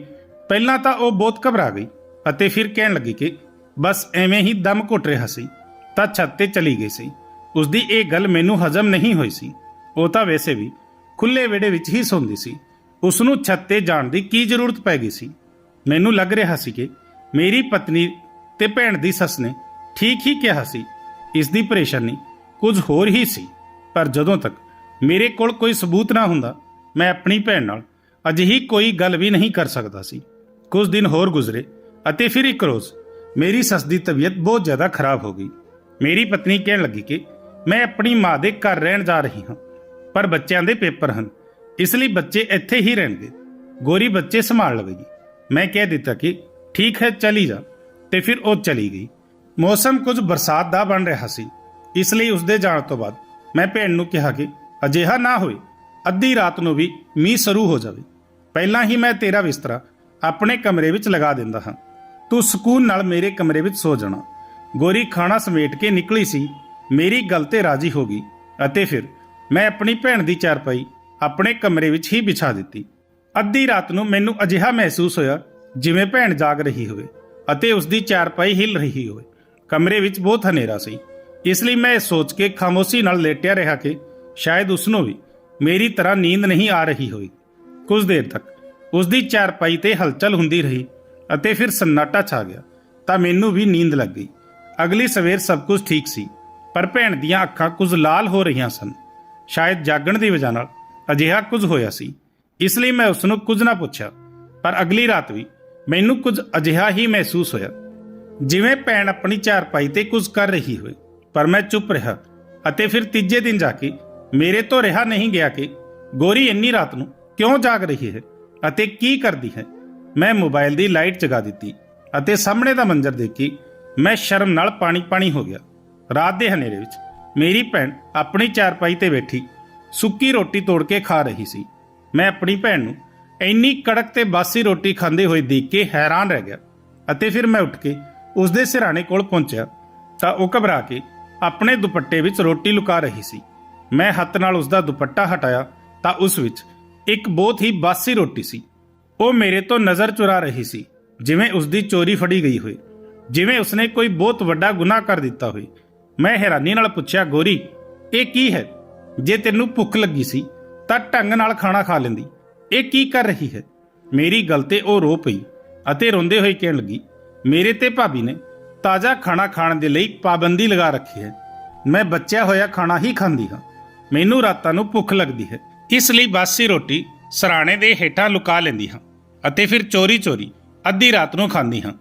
ਪਹਿਲਾਂ ਤਾਂ ਉਹ ਬਹੁਤ ਘਬਰਾ ਗਈ ਅਤੇ ਫਿਰ ਕਹਿਣ ਲੱਗੀ ਕਿ ਬਸ ਐਵੇਂ ਹੀ ਦਮ ਘੁੱਟ ਰਿਹਾ ਸੀ, ਤਾਂ ਛੱਤ ਤੇ ਚਲੀ ਗਈ ਸੀ। ਉਸ ਦੀ ਇਹ ਗੱਲ ਮੈਨੂੰ ਹਜ਼ਮ ਨਹੀਂ ਹੋਈ ਸੀ। ਉਹ ਤਾਂ ਵੈਸੇ ਵੀ ਖੁੱਲੇ ਵਿਹੜੇ ਵਿੱਚ ਹੀ ਸੌਂਦੀ ਸੀ। ਉਸ ਨੂੰ ਛੱਤ ਤੇ ਜਾਣ ਦੀ ਕੀ ਜ਼ਰੂਰਤ ਪੈ ਗਈ ਸੀ? ਮੈਨੂੰ ਲੱਗ ਰਿਹਾ ਸੀ ਕਿ ਮੇਰੀ ਪਤਨੀ ਤੇ ਭੈਣ ਦੀ ਸੱਸ ਨੇ ਠੀਕ ਹੀ ਕਿਹਾ ਸੀ। ਇਸ ਦੀ ਪਰੇਸ਼ਾਨੀ ਕੁਝ ਹੋਰ ਹੀ ਸੀ। ਪਰ ਜਦੋਂ ਤੱਕ ਮੇਰੇ ਕੋਲ ਕੋਈ ਸਬੂਤ ਨਾ ਹੁੰਦਾ, ਮੈਂ ਆਪਣੀ ਭੈਣ ਨਾਲ ਅਜਿਹੀ ਕੋਈ ਗੱਲ ਵੀ ਨਹੀਂ ਕਰ ਸਕਦਾ ਸੀ। ਕੁਝ ਦਿਨ ਹੋਰ ਗੁਜ਼ਰੇ ਅਤੇ ਫਿਰ ਇੱਕ ਰੋਜ਼ ਮੇਰੀ ਸੱਸ ਦੀ ਤਬੀਅਤ ਬਹੁਤ ਜ਼ਿਆਦਾ ਖਰਾਬ ਹੋ ਗਈ। ਮੇਰੀ ਪਤਨੀ ਕਹਿਣ ਲੱਗੀ ਕਿ ਮੈਂ ਆਪਣੀ ਮਾਂ ਦੇ ਘਰ ਰਹਿਣ ਜਾ ਰਹੀ ਹਾਂ, ਪਰ ਬੱਚਿਆਂ ਦੇ ਪੇਪਰ ਹਨ, ਇਸ ਲਈ ਬੱਚੇ ਇੱਥੇ ਹੀ ਰਹਿਣਗੇ। ਗੋਰੀ ਬੱਚੇ ਸੰਭਾਲ ਲਵੇਗੀ। ਮੈਂ ਕਹਿ ਦਿੱਤਾ ਕਿ ਠੀਕ ਹੈ, ਚਲੀ ਜਾ। ਤੇ ਫਿਰ ਉਹ ਚਲੀ ਗਈ। ਮੌਸਮ ਕੁਝ ਬਰਸਾਤ ਦਾ ਬਣ ਰਿਹਾ ਸੀ। ਇਸ ਲਈ ਉਸਦੇ ਜਾਣ ਤੋਂ ਬਾਅਦ ਮੈਂ ਭੈਣ ਨੂੰ ਕਿਹਾ ਕਿ ਅਜਿਹਾ ਨਾ ਹੋਵੇ ਅੱਧੀ ਰਾਤ ਨੂੰ ਵੀ ਮੀਂਹ ਸ਼ੁਰੂ ਹੋ ਜਾਵੇ। ਪਹਿਲਾਂ ਹੀ ਮੈਂ ਤੇਰਾ ਬਿਸਤਰਾ ਆਪਣੇ ਕਮਰੇ ਵਿੱਚ ਲਗਾ ਦਿੰਦਾ ਹਾਂ। ਤੂੰ ਸਕੂਨ ਨਾਲ ਮੇਰੇ ਕਮਰੇ ਵਿੱਚ ਸੋ ਜਾਣਾ। ਗੋਰੀ ਖਾਣਾ ਸਮੇਟ ਕੇ ਨਿਕਲੀ ਸੀ, ਮੇਰੀ ਗੱਲ ਤੇ ਰਾਜੀ ਹੋ ਗਈ ਅਤੇ ਫਿਰ ਮੈਂ ਆਪਣੀ ਭੈਣ ਦੀ ਚਾਰਪਾਈ ਆਪਣੇ ਕਮਰੇ ਵਿੱਚ ਹੀ ਵਿਛਾ ਦਿੱਤੀ। ਅੱਧੀ ਰਾਤ ਨੂੰ ਮੈਨੂੰ ਅਜਿਹਾ ਮਹਿਸੂਸ ਹੋਇਆ ਜਿਵੇਂ ਭੈਣ ਜਾਗ ਰਹੀ ਹੋਵੇ ਅਤੇ ਉਸ ਦੀ ਚਾਰਪਾਈ ਹਿੱਲ ਰਹੀ ਹੋਵੇ। ਕਮਰੇ ਵਿੱਚ ਬਹੁਤ ਹਨੇਰਾ ਸੀ। ਇਸ ਲਈ ਮੈਂ ਇਹ ਸੋਚ ਕੇ ਖਾਮੋਸ਼ੀ ਨਾਲ ਲੇਟਿਆ ਰਿਹਾ ਕਿ ਸ਼ਾਇਦ ਉਸ ਨੂੰ ਵੀ ਮੇਰੀ ਤਰ੍ਹਾਂ ਨੀਂਦ ਨਹੀਂ ਆ ਰਹੀ ਹੋਈ ਕੁਝ ਦੇਰ ਤੱਕ ਉਸ ਦੀ ਚਾਰਪਾਈ ਤੇ ਹਲਚਲ ਹੁੰਦੀ ਰਹੀ ਅਤੇ ਫਿਰ ਸੰਨਾਟਾ ਛਾ ਗਿਆ ਤਾਂ ਮੈਨੂੰ ਵੀ ਨੀਂਦ ਲੱਗ ਗਈ। ਅਗਲੀ ਸਵੇਰ ਸਭ ਕੁਝ ਠੀਕ ਸੀ, ਪਰ ਭੈਣ ਦੀਆਂ ਅੱਖਾਂ ਕੁਝ ਲਾਲ ਹੋ ਰਹੀਆਂ ਸਨ। ਸ਼ਾਇਦ ਜਾਗਣ ਦੀ ਵਜ੍ਹਾ ਨਾਲ ਅਜਿਹਾ ਕੁਝ ਹੋਇਆ ਸੀ। ਇਸ ਲਈ ਮੈਂ ਉਸ ਨੂੰ ਕੁਝ ਨਾ ਪੁੱਛਿਆ, ਪਰ ਅਗਲੀ ਰਾਤ ਵੀ ਮੈਨੂੰ ਕੁਝ ਅਜਿਹਾ ਹੀ ਮਹਿਸੂਸ ਹੋਇਆ, ਜਿਵੇਂ ਭੈਣ ਆਪਣੀ ਚਾਰਪਾਈ ਤੇ ਕੁਝ ਕਰ ਰਹੀ ਹੋਵੇ। ਪਰ ਮੈਂ ਚੁੱਪ ਰਿਹਾ ਅਤੇ ਫਿਰ ਤੀਜੇ ਦਿਨ ਜਾ ਕੇ ਮੇਰੇ ਤੋਂ ਰਿਹਾ ਨਹੀਂ ਗਿਆ ਕਿ ਗੋਰੀ ਇੰਨੀ ਰਾਤ ਨੂੰ ਕਿਉਂ ਜਾਗ ਰਹੀ ਹੈ ਅਤੇ ਕੀ ਕਰਦੀ ਹੈ। ਮੈਂ ਮੋਬਾਈਲ ਦੀ ਲਾਈਟ ਜਗਾ ਦਿੱਤੀ ਅਤੇ ਸਾਹਮਣੇ ਦਾ ਮੰਜ਼ਰ ਦੇਖੀ, ਮੈਂ ਸ਼ਰਮ ਨਾਲ ਪਾਣੀ ਪਾਣੀ ਹੋ ਗਿਆ। ਰਾਤ ਦੇ ਹਨੇਰੇ ਵਿੱਚ ਮੇਰੀ ਭੈਣ ਆਪਣੀ ਚਾਰਪਾਈ ਤੇ ਬੈਠੀ, ਸੁੱਕੀ ਰੋਟੀ ਤੋੜ ਕੇ ਖਾ ਰਹੀ ਸੀ। ਮੈਂ ਆਪਣੀ ਭੈਣ ਨੂੰ ਇੰਨੀ ਕੜਕ ਤੇ ਬਾਸੀ ਰੋਟੀ ਖਾਂਦੇ ਹੋਏ ਦੇਖ ਕੇ ਹੈਰਾਨ ਰਹਿ ਗਿਆ ਅਤੇ ਫਿਰ ਮੈਂ ਉੱਠ ਕੇ ਉਸ ਦੇ ਸਿਰਹਾਣੇ ਕੋਲ ਪਹੁੰਚਿਆ ਤਾਂ ਉਹ ਘਬਰਾ ਕੇ ਆਪਣੇ ਦੁਪੱਟੇ ਵਿੱਚ ਰੋਟੀ ਲੁਕਾ ਰਹੀ ਸੀ। ਮੈਂ ਹੱਥ ਨਾਲ ਉਸ ਦਾ ਦੁਪੱਟਾ ਹਟਾਇਆ ਤਾਂ ਉਸ ਵਿੱਚ ਇੱਕ ਬਹੁਤ ਹੀ ਬਾਸੀ ਰੋਟੀ ਸੀ। ਉਹ ਮੇਰੇ ਤੋਂ ਨਜ਼ਰ ਚੁਰਾ ਰਹੀ ਸੀ, ਜਿਵੇਂ ਉਸ ਦੀ ਚੋਰੀ ਫੜੀ ਗਈ ਹੋਏ ਜਿਵੇਂ ਉਸਨੇ ਕੋਈ ਬਹੁਤ ਵੱਡਾ ਗੁਨਾਹ ਕਰ ਦਿੱਤਾ ਹੋਵੇ। ਮੈਂ ਹੈਰਾਨੀ ਨਾਲ ਪੁੱਛਿਆ, ਗੋਰੀ, ਇਹ ਕੀ ਹੈ? ਜੇ ਤੈਨੂੰ ਭੁੱਖ ਲੱਗੀ ਸੀ ਤਾਂ ਢੰਗ ਨਾਲ ਖਾਣਾ ਖਾ ਲੈਂਦੀ। ਇਹ ਕੀ ਕਰ ਰਹੀ ਹੈ? ਮੇਰੀ ਗੱਲ ਤੇ ਉਹ ਰੋ ਪਈ ਅਤੇ ਰੋਂਦੇ ਹੋਏ ਕਹਿਣ ਲੱਗੀ, ਮੇਰੇ ਤੇ ਭਾਬੀ ਨੇ ਤਾਜ਼ਾ ਖਾਣਾ ਖਾਣ ਦੇ ਲਈ ਪਾਬੰਦੀ ਲਗਾ ਰੱਖੀ ਹੈ। ਮੈਂ ਬਚਿਆ ਹੋਇਆ ਖਾਣਾ ਹੀ ਖਾਂਦੀ ਹਾਂ। ਮੈਨੂੰ ਰਾਤਾਂ ਨੂੰ ਭੁੱਖ ਲੱਗਦੀ ਹੈ। ਇਸ ਲਈ ਬਾਸੀ ਰੋਟੀ ਸਰਾਣੇ ਦੇ ਹੇਠਾਂ ਲੁਕਾ ਲੈਂਦੀ ਹਾਂ ਅਤੇ ਫਿਰ ਚੋਰੀ-ਚੋਰੀ ਅੱਧੀ ਰਾਤ ਨੂੰ ਖਾਂਦੀ ਹਾਂ।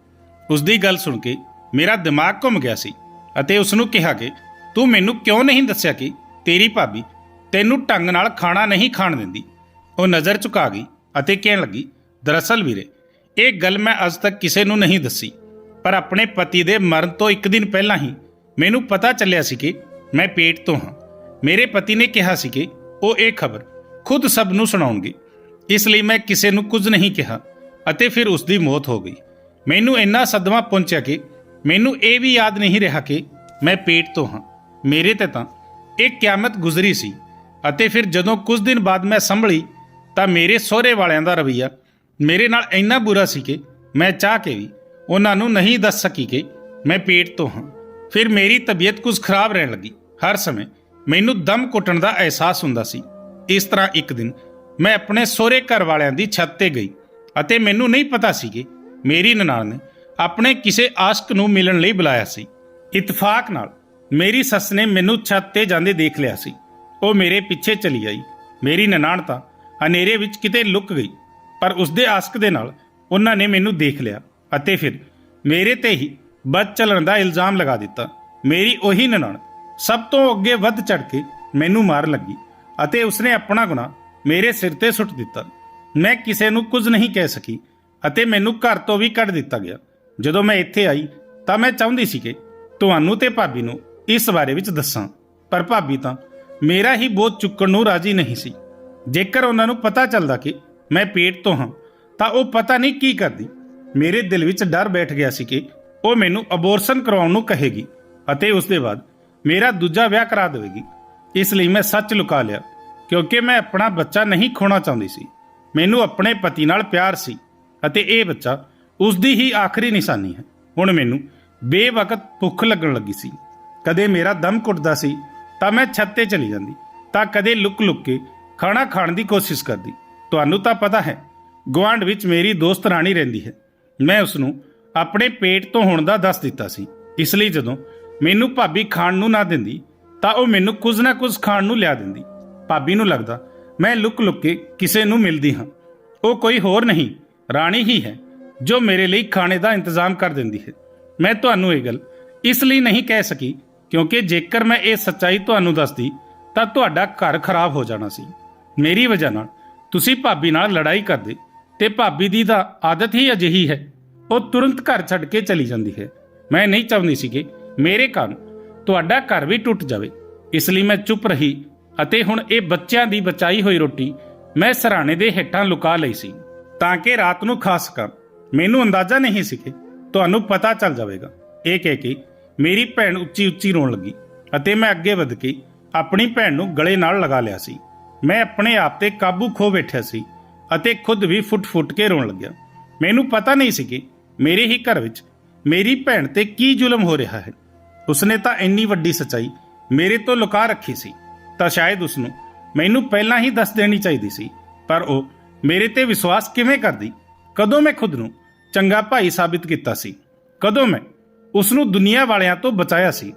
ਉਸ ਦੀ ਗੱਲ ਸੁਣ ਕੇ ਮੇਰਾ ਦਿਮਾਗ ਘੁੰਮ ਗਿਆ ਸੀ ਅਤੇ ਉਸ ਨੂੰ ਕਿਹਾ ਕਿ, ਤੂੰ ਮੈਨੂੰ ਕਿਉਂ ਨਹੀਂ ਦੱਸਿਆ ਕਿ ਤੇਰੀ ਭਾਬੀ ਤੈਨੂੰ ਢੰਗ ਨਾਲ ਖਾਣਾ ਨਹੀਂ ਖਾਣ ਦਿੰਦੀ? ਉਹ ਨਜ਼ਰ ਝੁਕਾ ਗਈ ਅਤੇ ਕਹਿਣ ਲੱਗੀ, ਦਰਅਸਲ ਵੀਰੇ, ਇਹ ਗੱਲ ਮੈਂ ਅੱਜ ਤੱਕ ਕਿਸੇ ਨੂੰ ਨਹੀਂ ਦੱਸੀ, ਪਰ ਆਪਣੇ ਪਤੀ ਦੇ ਮਰਨ ਤੋਂ ਇੱਕ ਦਿਨ ਪਹਿਲਾਂ ਹੀ ਮੈਨੂੰ ਪਤਾ ਚੱਲਿਆ ਸੀ ਕਿ ਮੈਂ ਪੇਟ ਤੋਂ ਹਾਂ। ਮੇਰੇ ਪਤੀ ਨੇ ਕਿਹਾ ਸੀ ਕਿ ਉਹ ਇਹ ਖਬਰ ਖੁਦ ਸਭ ਨੂੰ ਸੁਣਾਉਣਗੇ। ਇਸ ਲਈ ਮੈਂ ਕਿਸੇ ਨੂੰ ਕੁਝ ਨਹੀਂ ਕਿਹਾ ਅਤੇ ਫਿਰ ਉਸ ਦੀ ਮੌਤ ਹੋ ਗਈ। ਮੈਨੂੰ ਇੰਨਾ ਸਦਮਾ ਪਹੁੰਚਿਆ ਕਿ ਮੈਨੂੰ ਇਹ ਵੀ ਯਾਦ ਨਹੀਂ ਰਿਹਾ ਕਿ ਮੈਂ ਪੇਟ ਤੋਂ ਹਾਂ। ਮੇਰੇ ਤੇ ਤਾਂ ਇਹ ਕਿਆਮਤ ਗੁਜ਼ਰੀ ਸੀ ਅਤੇ ਫਿਰ ਜਦੋਂ ਕੁਝ ਦਿਨ ਬਾਅਦ ਮੈਂ ਸੰਭਲੀ ਤਾਂ ਮੇਰੇ ਸਹੁਰੇ ਵਾਲਿਆਂ ਦਾ ਰਵਈਆ। ਮੇਰੇ ਨਾਲ ਇੰਨਾ ਬੁਰਾ ਸੀ ਕਿ ਮੈਂ ਚਾਹ ਕੇ ਵੀ ਉਹਨਾਂ ਨੂੰ ਨਹੀਂ ਦੱਸ ਸਕੀ ਕਿ ਮੈਂ ਪੇਟ ਤੋਂ ਹਾਂ। ਫਿਰ ਮੇਰੀ ਤਬੀਅਤ ਕੁਝ ਖਰਾਬ ਰਹਿਣ ਲੱਗੀ। ਹਰ ਸਮੇਂ ਮੈਨੂੰ ਦਮ ਘੁੱਟਣ ਦਾ ਅਹਿਸਾਸ ਹੁੰਦਾ ਸੀ। ਇਸ ਤਰ੍ਹਾਂ ਇੱਕ ਦਿਨ ਮੈਂ ਆਪਣੇ ਸਹੁਰੇ ਘਰ ਵਾਲਿਆਂ ਦੀ ਛੱਤ ਤੇ ਗਈ ਅਤੇ ਮੈਨੂੰ ਨਹੀਂ ਪਤਾ ਸੀ ਕਿ ਮੇਰੀ ਨਨਾਣ ਨੇ ਆਪਣੇ ਕਿਸੇ ਆਸ਼ਕ ਨੂੰ ਮਿਲਣ ਲਈ ਬੁਲਾਇਆ ਸੀ। ਇਤਫਾਕ ਨਾਲ ਮੇਰੀ ਸੱਸ ਨੇ ਮੈਨੂੰ ਛੱਤ ਤੇ ਜਾਂਦੇ ਦੇਖ ਲਿਆ ਸੀ। ਉਹ ਮੇਰੇ ਪਿੱਛੇ ਚਲੀ ਆਈ। ਮੇਰੀ ਨਨਾਣ ਤਾਂ ਹਨੇਰੇ ਵਿੱਚ ਕਿਤੇ ਲੁਕ ਗਈ, ਪਰ ਉਸਦੇ ਆਸ਼ਕ ਦੇ ਨਾਲ ਉਹਨਾਂ ਨੇ ਮੈਨੂੰ ਦੇਖ ਲਿਆ ਅਤੇ ਫਿਰ ਮੇਰੇ ਤੇ ਹੀ ਬਦ ਚੱਲਣ ਦਾ ਇਲਜ਼ਾਮ ਲਗਾ ਦਿੱਤਾ। ਮੇਰੀ ਉਹੀ ਨਨਾਣ ਸਭ ਤੋਂ ਅੱਗੇ ਵੱਧ ਚੜ ਕੇ ਮੈਨੂੰ ਮਾਰ ਲੱਗੀ ਅਤੇ ਉਸਨੇ ਆਪਣਾ ਗੁਨਾਹ ਮੇਰੇ ਸਿਰ ਤੇ ਸੁੱਟ ਦਿੱਤਾ। ਮੈਂ ਕਿਸੇ ਨੂੰ ਕੁਝ ਨਹੀਂ ਕਹਿ ਸਕੀ ਅਤੇ ਮੈਨੂੰ ਘਰ ਤੋਂ ਵੀ ਕੱਢ ਦਿੱਤਾ ਗਿਆ। ਜਦੋਂ ਮੈਂ ਇੱਥੇ ਆਈ ਤਾਂ ਮੈਂ ਚਾਹੁੰਦੀ ਸੀ ਕਿ ਤੁਹਾਨੂੰ ਤੇ ਭਾਬੀ ਨੂੰ ਇਸ ਬਾਰੇ ਵਿੱਚ ਦੱਸਾਂ, ਪਰ ਭਾਬੀ ਤਾਂ ਮੇਰਾ ਹੀ ਬੋਝ ਚੁੱਕਣ ਨੂੰ ਰਾਜੀ ਨਹੀਂ ਸੀ। ਜੇਕਰ ਉਹਨਾਂ ਨੂੰ ਪਤਾ ਚੱਲਦਾ ਕਿ ਮੈਂ ਪੇਟ ਤੋਂ ਹਾਂ, ਤਾਂ ਉਹ ਪਤਾ ਨਹੀਂ ਕੀ ਕਰਦੀ। ਮੇਰੇ ਦਿਲ ਵਿੱਚ ਡਰ ਬੈਠ ਗਿਆ ਸੀ ਕਿ ਉਹ ਮੈਨੂੰ ਅਬੋਰਸ਼ਨ ਕਰਵਾਉਣ ਨੂੰ ਕਹੇਗੀ ਅਤੇ ਉਸ ਦੇ ਬਾਅਦ ਮੇਰਾ ਦੂਜਾ ਵਿਆਹ ਕਰਾ ਦੇਵੇਗੀ। ਇਸ ਲਈ ਮੈਂ ਸੱਚ ਲੁਕਾ ਲਿਆ, ਕਿਉਂਕਿ ਮੈਂ ਆਪਣਾ ਬੱਚਾ ਨਹੀਂ ਖੋਣਾ ਚਾਹੁੰਦੀ ਸੀ। ਮੈਨੂੰ ਆਪਣੇ ਪਤੀ ਨਾਲ ਪਿਆਰ ਸੀ ਅਤੇ ਇਹ ਬੱਚਾ ਉਸ ਦੀ ਹੀ ਆਖਰੀ ਨਿਸ਼ਾਨੀ ਹੈ। ਹੁਣ ਮੈਨੂੰ ਬੇਵਕਤ ਭੁੱਖ ਲੱਗਣ ਲੱਗੀ ਸੀ। ਕਦੇ ਮੇਰਾ ਦਮ ਘੁੱਟਦਾ ਸੀ, ਤਾਂ ਮੈਂ ਛੱਤ ਤੇ ਚਲੀ ਜਾਂਦੀ, ਤਾਂ ਕਦੇ ਲੁਕ-ਲੁਕ ਕੇ ਖਾਣਾ ਖਾਣ ਦੀ ਕੋਸ਼ਿਸ਼ ਕਰਦੀ। ਤੁਹਾਨੂੰ ਤਾਂ ਪਤਾ ਹੈ, ਗੁਆਂਢ ਵਿੱਚ ਮੇਰੀ ਦੋਸਤ ਰਾਣੀ ਰਹਿੰਦੀ ਹੈ। ਮੈਂ ਉਸ ਨੂੰ ਆਪਣੇ ਪੇਟ ਤੋਂ ਹੋਣ ਦਾ ਦੱਸ ਦਿੱਤਾ ਸੀ। ਇਸ ਲਈ ਜਦੋਂ ਮੈਨੂੰ ਭਾਬੀ ਖਾਣ ਨੂੰ ਨਾ ਦਿੰਦੀ, ਤਾਂ ਉਹ ਮੈਨੂੰ ਕੁਝ ਨਾ ਕੁਝ ਖਾਣ ਨੂੰ ਲਿਆ ਦਿੰਦੀ। ਭਾਬੀ ਨੂੰ ਲੱਗਦਾ, ਮੈਂ ਲੁਕ-ਲੁਕ ਕੇ ਕਿਸੇ ਨੂੰ ਮਿਲਦੀ ਹਾਂ। ਉਹ ਕੋਈ ਹੋਰ ਨਹੀਂ, ਰਾਣੀ ਹੀ ਹੈ, ਜੋ ਮੇਰੇ ਲਈ ਖਾਣੇ ਦਾ ਇੰਤਜ਼ਾਮ ਕਰ ਦਿੰਦੀ ਹੈ। ਮੈਂ ਤੁਹਾਨੂੰ ਇਹ ਗੱਲ ਇਸ ਲਈ ਨਹੀਂ ਕਹਿ ਸਕੀ, ਕਿਉਂਕਿ ਜੇਕਰ ਮੈਂ ਇਹ ਸੱਚਾਈ ਤੁਹਾਨੂੰ ਦੱਸਦੀ, ਤਾਂ ਤੁਹਾਡਾ ਘਰ ਖਰਾਬ ਹੋ ਜਾਣਾ ਸੀ। ਮੇਰੀ ਵਜ੍ਹਾ ਨਾਲ ਤੁਸੀਂ ਭਾਬੀ ਨਾਲ ਲੜਾਈ ਕਰਦੇ ਤੇ ਭਾਬੀ ਦੀ ਤਾਂ ਆਦਤ ਹੀ ਅਜਿਹੀ ਹੈ। ਉਹ ਤੁਰੰਤ ਘਰ ਛੱਡ ਕੇ ਚਲੀ ਜਾਂਦੀ ਹੈ। ਮੈਂ ਨਹੀਂ ਚਾਹੁੰਦੀ ਸੀ ਕਿ ਮੇਰੇ ਕਾਰਨ ਤੁਹਾਡਾ ਘਰ ਵੀ ਟੁੱਟ ਜਾਵੇ। ਇਸ ਲਈ ਮੈਂ ਚੁੱਪ ਰਹੀ ਅਤੇ ਹੁਣ ਇਹ ਬੱਚਿਆਂ ਦੀ ਬਚਾਈ ਹੋਈ ਰੋਟੀ ਮੈਂ ਸਰਾਣੇ ਦੇ ਹੇਠਾਂ ਲੁਕਾ ਲਈ ਸੀ। ਤਾਂ ਕਿ ਰਾਤ ਨੂੰ ਖਾ ਸਕਾਂ ਮੈਨੂੰ ਅੰਦਾਜ਼ਾ ਨਹੀਂ ਸੀ ਕਿ ਤੁਹਾਨੂੰ ਪਤਾ ਚੱਲ ਜਾਵੇਗਾ। ਇਹ ਕਹਿ ਕੇ ਮੇਰੀ ਭੈਣ ਉੱਚੀ ਉੱਚੀ ਰੋਣ ਲੱਗੀ ਅਤੇ ਮੈਂ ਅੱਗੇ ਵਧ ਕੇ ਆਪਣੀ ਭੈਣ ਨੂੰ ਗਲੇ ਨਾਲ ਲਗਾ ਲਿਆ ਸੀ। ਮੈਂ ਆਪਣੇ ਆਪ ਤੇ ਕਾਬੂ ਖੋ ਬੈਠਿਆ ਸੀ ਅਤੇ ਖੁਦ ਵੀ ਫੁੱਟ-ਫੁੱਟ ਕੇ ਰੋਣ ਲੱਗਿਆ। ਮੈਨੂੰ ਪਤਾ ਨਹੀਂ ਸੀ ਕਿ ਮੇਰੇ ਹੀ ਘਰ ਵਿੱਚ ਮੇਰੀ ਭੈਣ ਤੇ ਕੀ ਜ਼ੁਲਮ ਹੋ ਰਿਹਾ ਹੈ। ਉਸਨੇ ਤਾਂ ਇੰਨੀ ਵੱਡੀ ਸਚਾਈ ਮੇਰੇ ਤੋਂ ਲੁਕਾ ਰੱਖੀ ਸੀ ਤਾਂ ਸ਼ਾਇਦ ਉਸਨੂੰ ਮੈਨੂੰ ਪਹਿਲਾਂ ਹੀ ਦੱਸ ਦੇਣੀ ਚਾਹੀਦੀ ਸੀ, ਪਰ ਉਹ ਮੇਰੇ ਤੇ ਵਿਸ਼ਵਾਸ ਕਿਵੇਂ ਕਰਦੀ? ਕਦੋਂ ਮੈਂ ਖੁਦ ਨੂੰ ਚੰਗਾ ਭਾਈ ਸਾਬਿਤ ਕੀਤਾ ਸੀ? ਕਦੋਂ ਮੈਂ ਉਸ ਨੂੰ ਦੁਨੀਆ ਵਾਲਿਆਂ ਤੋਂ ਬਚਾਇਆ ਸੀ?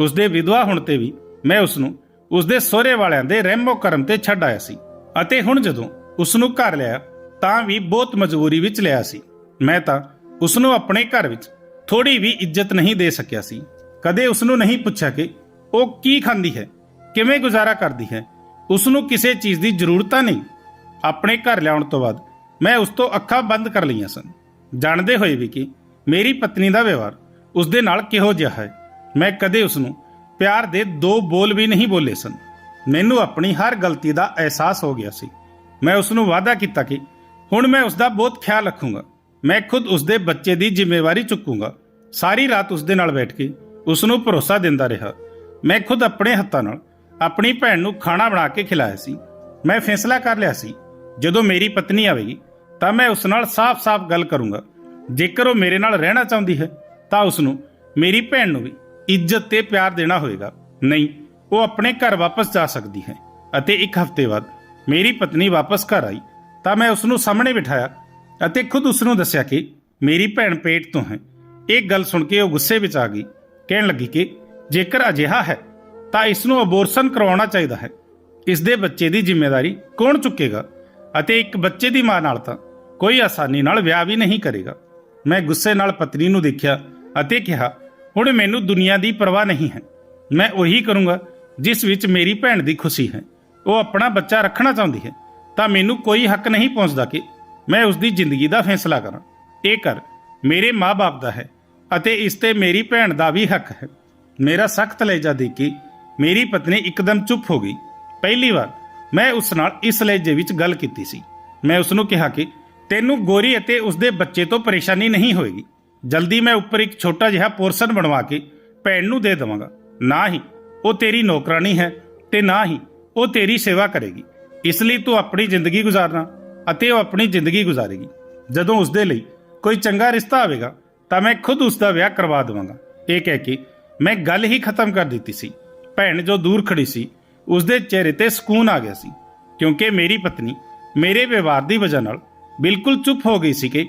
ਉਸ ਦੇ ਵਿਧਵਾ ਹੋਣ ਤੇ ਵੀ ਮੈਂ ਉਸ ਨੂੰ ਉਸ ਦੇ ਸਹੁਰੇ ਵਾਲਿਆਂ ਦੇ ਰਹਿਮੋ ਕਰਮ ਤੇ ਛੱਡ ਆਇਆ ਸੀ। ਅਤੇ ਹੁਣ ਜਦੋਂ ਉਸ ਨੂੰ ਘਰ ਲਿਆ, ਤਾਂ ਵੀ ਬਹੁਤ ਮਜਬੂਰੀ ਵਿੱਚ ਲਿਆ ਸੀ। ਮੈਂ ਤਾਂ ਉਸ ਨੂੰ ਆਪਣੇ ਘਰ ਵਿੱਚ ਥੋੜੀ ਵੀ ਇੱਜ਼ਤ ਨਹੀਂ ਦੇ ਸਕਿਆ ਸੀ। ਕਦੇ ਉਸ ਨੂੰ ਨਹੀਂ ਪੁੱਛਿਆ ਕਿ ਉਹ ਕੀ ਖਾਂਦੀ ਹੈ, ਕਿਵੇਂ ਗੁਜ਼ਾਰਾ ਕਰਦੀ ਹੈ ਉਸ ਨੂੰ ਕਿਸੇ ਚੀਜ਼ ਦੀ ਜ਼ਰੂਰਤ ਨਹੀਂ। ਆਪਣੇ ਘਰ ਲਿਆਉਣ ਤੋਂ ਬਾਅਦ ਮੈਂ ਉਸ ਤੋਂ ਅੱਖਾਂ ਬੰਦ ਕਰ ਲਈਆਂ ਸਨ। ਜਾਣਦੇ ਹੋਏ ਵੀ ਕਿ ਮੇਰੀ ਪਤਨੀ ਦਾ ਵਿਵਹਾਰ ਉਸ ਦੇ ਨਾਲ ਕਿਹੋ ਜਿਹਾ ਹੈ, ਮੈਂ ਕਦੇ ਉਸ ਨੂੰ ਪਿਆਰ ਦੇ ਦੋ ਬੋਲ ਵੀ ਨਹੀਂ ਬੋਲੇ ਸਨ। ਮੈਨੂੰ ਆਪਣੀ ਹਰ ਗਲਤੀ ਦਾ ਅਹਿਸਾਸ ਹੋ ਗਿਆ ਸੀ। ਮੈਂ ਉਸ ਨੂੰ ਵਾਅਦਾ ਕੀਤਾ ਕਿ ਹੁਣ ਮੈਂ ਉਸ ਦਾ ਬਹੁਤ ਖਿਆਲ ਰੱਖੂੰਗਾ। ਮੈਂ ਖੁਦ ਉਸ ਦੇ ਬੱਚੇ ਦੀ ਜ਼ਿੰਮੇਵਾਰੀ ਚੁੱਕੂੰਗਾ। ਸਾਰੀ ਰਾਤ ਉਸ ਦੇ ਨਾਲ ਬੈਠ ਕੇ ਉਸ ਨੂੰ ਭਰੋਸਾ ਦਿੰਦਾ ਰਿਹਾ। ਮੈਂ ਖੁਦ ਆਪਣੇ ਹੱਥਾਂ ਨਾਲ ਆਪਣੀ ਭੈਣ ਨੂੰ ਖਾਣਾ ਬਣਾ ਕੇ ਖਿਲਾਇਆ ਸੀ। ਮੈਂ ਫੈਸਲਾ ਕਰ ਲਿਆ ਸੀ, ਜਦੋਂ ਮੇਰੀ ਪਤਨੀ ਆਵੇਗੀ, ਤਾਂ ਮੈਂ ਉਸ ਨਾਲ ਸਾਫ਼-ਸਾਫ਼ ਗੱਲ ਕਰੂੰਗਾ। ਜੇਕਰ ਉਹ ਮੇਰੇ ਨਾਲ ਰਹਿਣਾ ਚਾਹੁੰਦੀ ਹੈ, ਤਾਂ ਉਸ ਨੂੰ ਮੇਰੀ ਭੈਣ ਨੂੰ ਵੀ ਇੱਜ਼ਤ ਤੇ ਪਿਆਰ ਦੇਣਾ ਹੋਵੇਗਾ ਨਹੀਂ, ਉਹ ਆਪਣੇ ਘਰ ਵਾਪਸ ਜਾ ਸਕਦੀ ਹੈ ਅਤੇ ਇੱਕ ਹਫ਼ਤੇ ਬਾਅਦ ਮੇਰੀ ਪਤਨੀ ਵਾਪਸ ਘਰ ਆਈ ਤਾਂ ਮੈਂ ਉਸ ਨੂੰ ਸਾਹਮਣੇ ਬਿਠਾਇਆ ਅਤੇ ਖੁਦ ਉਸ ਨੂੰ ਦੱਸਿਆ ਕਿ ਮੇਰੀ ਭੈਣ ਪੇਟ ਤੋਂ ਹੈ। ਇਹ ਗੱਲ ਸੁਣ ਕੇ ਉਹ ਗੁੱਸੇ ਵਿੱਚ ਆ ਗਈ। ਕਹਿਣ ਲੱਗੀ ਕਿ ਜੇਕਰ ਅਜਿਹਾ ਹੈ ਤਾਂ ਇਸ ਨੂੰ ਅਬੋਰਸ਼ਨ ਕਰਵਾਉਣਾ ਚਾਹੀਦਾ ਹੈ। ਇਸ ਦੇ ਬੱਚੇ ਦੀ ਜ਼ਿੰਮੇਵਾਰੀ ਕੌਣ ਚੁੱਕੇਗਾ ਅਤੇ ਇੱਕ ਬੱਚੇ ਦੀ ਮਾਂ ਨਾਲ ਤਾਂ ਕੋਈ ਆਸਾਨੀ ਨਾਲ ਵਿਆਹ ਵੀ ਨਹੀਂ ਕਰੇਗਾ। ਮੈਂ ਗੁੱਸੇ ਨਾਲ ਪਤਨੀ ਨੂੰ ਦੇਖਿਆ ਅਤੇ ਕਿਹਾ ਹੁਣ ਮੈਨੂੰ ਦੁਨੀਆ ਦੀ ਪਰਵਾਹ ਨਹੀਂ ਹੈ। ਮੈਂ ਉਹੀ ਕਰੂੰਗਾ ਜਿਸ ਵਿੱਚ ਮੇਰੀ ਭੈਣ ਦੀ ਖੁਸ਼ੀ ਹੈ। ਉਹ ਆਪਣਾ ਬੱਚਾ ਰੱਖਣਾ ਚਾਹੁੰਦੀ ਹੈ, ਤਾਂ ਮੈਨੂੰ ਕੋਈ ਹੱਕ ਨਹੀਂ ਪਹੁੰਚਦਾ ਕਿ ਮੈਂ ਉਸ ਦੀ ਜ਼ਿੰਦਗੀ ਦਾ ਫੈਸਲਾ ਕਰਾਂ। ਇਹ ਕਰ, ਮੇਰੇ ਮਾਪੇ ਦਾ ਹੈ ਅਤੇ ਇਸ ਤੇ ਮੇਰੀ ਭੈਣ ਦਾ ਵੀ ਹੱਕ ਹੈ। ਮੇਰਾ ਸਖਤ ਲਹਿਜਾ ਦੇਖ ਕੇ ਮੇਰੀ ਪਤਨੀ ਇੱਕਦਮ ਚੁੱਪ ਹੋ ਗਈ। ਪਹਿਲੀ ਵਾਰ ਮੈਂ ਉਸ ਨਾਲ ਇਸ ਲਹਿਜੇ ਵਿੱਚ ਗੱਲ ਕੀਤੀ ਸੀ। ਮੈਂ ਉਸ ਨੂੰ ਕਿਹਾ ਕਿ ਤੈਨੂੰ ਗੋਰੀ ਅਤੇ ਉਸ ਦੇ ਬੱਚੇ ਤੋਂ ਪਰੇਸ਼ਾਨੀ ਨਹੀਂ ਹੋਏਗੀ। ਜਲਦੀ ਮੈਂ ਉੱਪਰ ਇੱਕ ਛੋਟਾ ਜਿਹਾ ਪੋਰਸ਼ਨ ਬਣਵਾ ਕੇ ਭੈਣ ਨੂੰ ਦੇ ਦੇਵਾਂਗਾ। ਨਾ ਹੀ, ਉਹ ਤੇਰੀ ਨੌਕਰਾਨੀ ਹੈ ਤੇ ਨਾ ਹੀ, ਉਹ ਤੇਰੀ ਸੇਵਾ ਕਰੇਗੀ। ਇਸ ਲਈ ਤੂੰ ਆਪਣੀ ਜ਼ਿੰਦਗੀ ਗੁਜ਼ਾਰਨਾ ਅਤੇ ਉਹ ਆਪਣੀ ਜ਼ਿੰਦਗੀ ਗੁਜ਼ਾਰੇਗੀ। ਜਦੋਂ ਉਸ ਦੇ ਲਈ ਕੋਈ ਚੰਗਾ ਰਿਸ਼ਤਾ ਆਵੇਗਾ, ਤਾਂ ਮੈਂ ਖੁਦ ਉਸ ਦਾ ਵਿਆਹ ਕਰਵਾ ਦੇਵਾਂਗਾ। ਇਹ ਕਹਿ ਕੇ ਮੈਂ ਗੱਲ ਹੀ ਖਤਮ ਕਰ ਦਿੱਤੀ ਸੀ। ਭੈਣ ਜੋ ਦੂਰ ਖੜੀ ਸੀ, ਉਸ ਦੇ ਚਿਹਰੇ ਤੇ ਸਕੂਨ ਆ ਗਿਆ ਸੀ, ਕਿਉਂਕਿ ਮੇਰੀ ਪਤਨੀ ਮੇਰੇ ਵਿਵਹਾਰ ਦੀ ਵਜ੍ਹਾ ਨਾਲ ਬਿਲਕੁਲ ਚੁੱਪ ਹੋ ਗਈ ਸੀ ਕਿ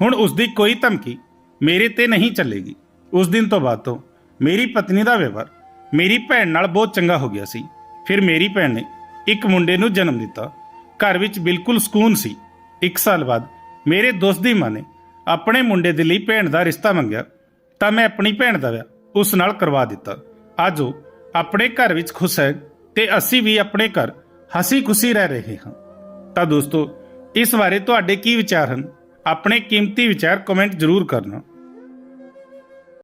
ਹੁਣ ਉਸ ਦੀ ਕੋਈ ਧਮਕੀ ਮੇਰੇ ਤੇ ਨਹੀਂ ਚੱਲੇਗੀ। ਉਸ ਦਿਨ ਤੋਂ ਬਾਅਦ ਤੋਂ ਮੇਰੀ ਪਤਨੀ ਦਾ ਵਿਵਹਾਰ ਮੇਰੀ ਭੈਣ ਨਾਲ ਬਹੁਤ ਚੰਗਾ ਹੋ ਗਿਆ ਸੀ। ਫਿਰ ਮੇਰੀ ਭੈਣ ਨੇ ਇੱਕ ਮੁੰਡੇ ਨੂੰ ਜਨਮ ਦਿੱਤਾ। ਘਰ ਵਿੱਚ ਬਿਲਕੁਲ ਸਕੂਨ ਸੀ। ਇੱਕ ਸਾਲ ਬਾਅਦ ਮੇਰੇ ਦੋਸਤ ਦੀ ਮਾਂ ਨੇ ਆਪਣੇ ਮੁੰਡੇ ਦੇ ਲਈ ਭੈਣ ਦਾ ਰਿਸ਼ਤਾ ਮੰਗਿਆ ਤਾਂ ਮੈਂ ਆਪਣੀ ਭੈਣ ਦਾ ਵਿਆਹ ਉਸ ਨਾਲ ਕਰਵਾ ਦਿੱਤਾ। ਅੱਜ ਉਹ ਆਪਣੇ ਘਰ ਵਿੱਚ ਖੁਸ਼ ਹੈ ਤੇ ਅਸੀਂ ਵੀ ਆਪਣੇ ਘਰ ਹਸੀ ਖੁਸ਼ੀ ਰਹਿ ਰਹੇ ਹਾਂ। ਤਾਂ ਦੋਸਤੋ, ਇਸ ਬਾਰੇ ਤੁਹਾਡੇ ਕੀ ਵਿਚਾਰ ਹਨ? ਆਪਣੇ ਕੀਮਤੀ ਵਿਚਾਰ ਕਮੈਂਟ ਜ਼ਰੂਰ ਕਰਨਾ।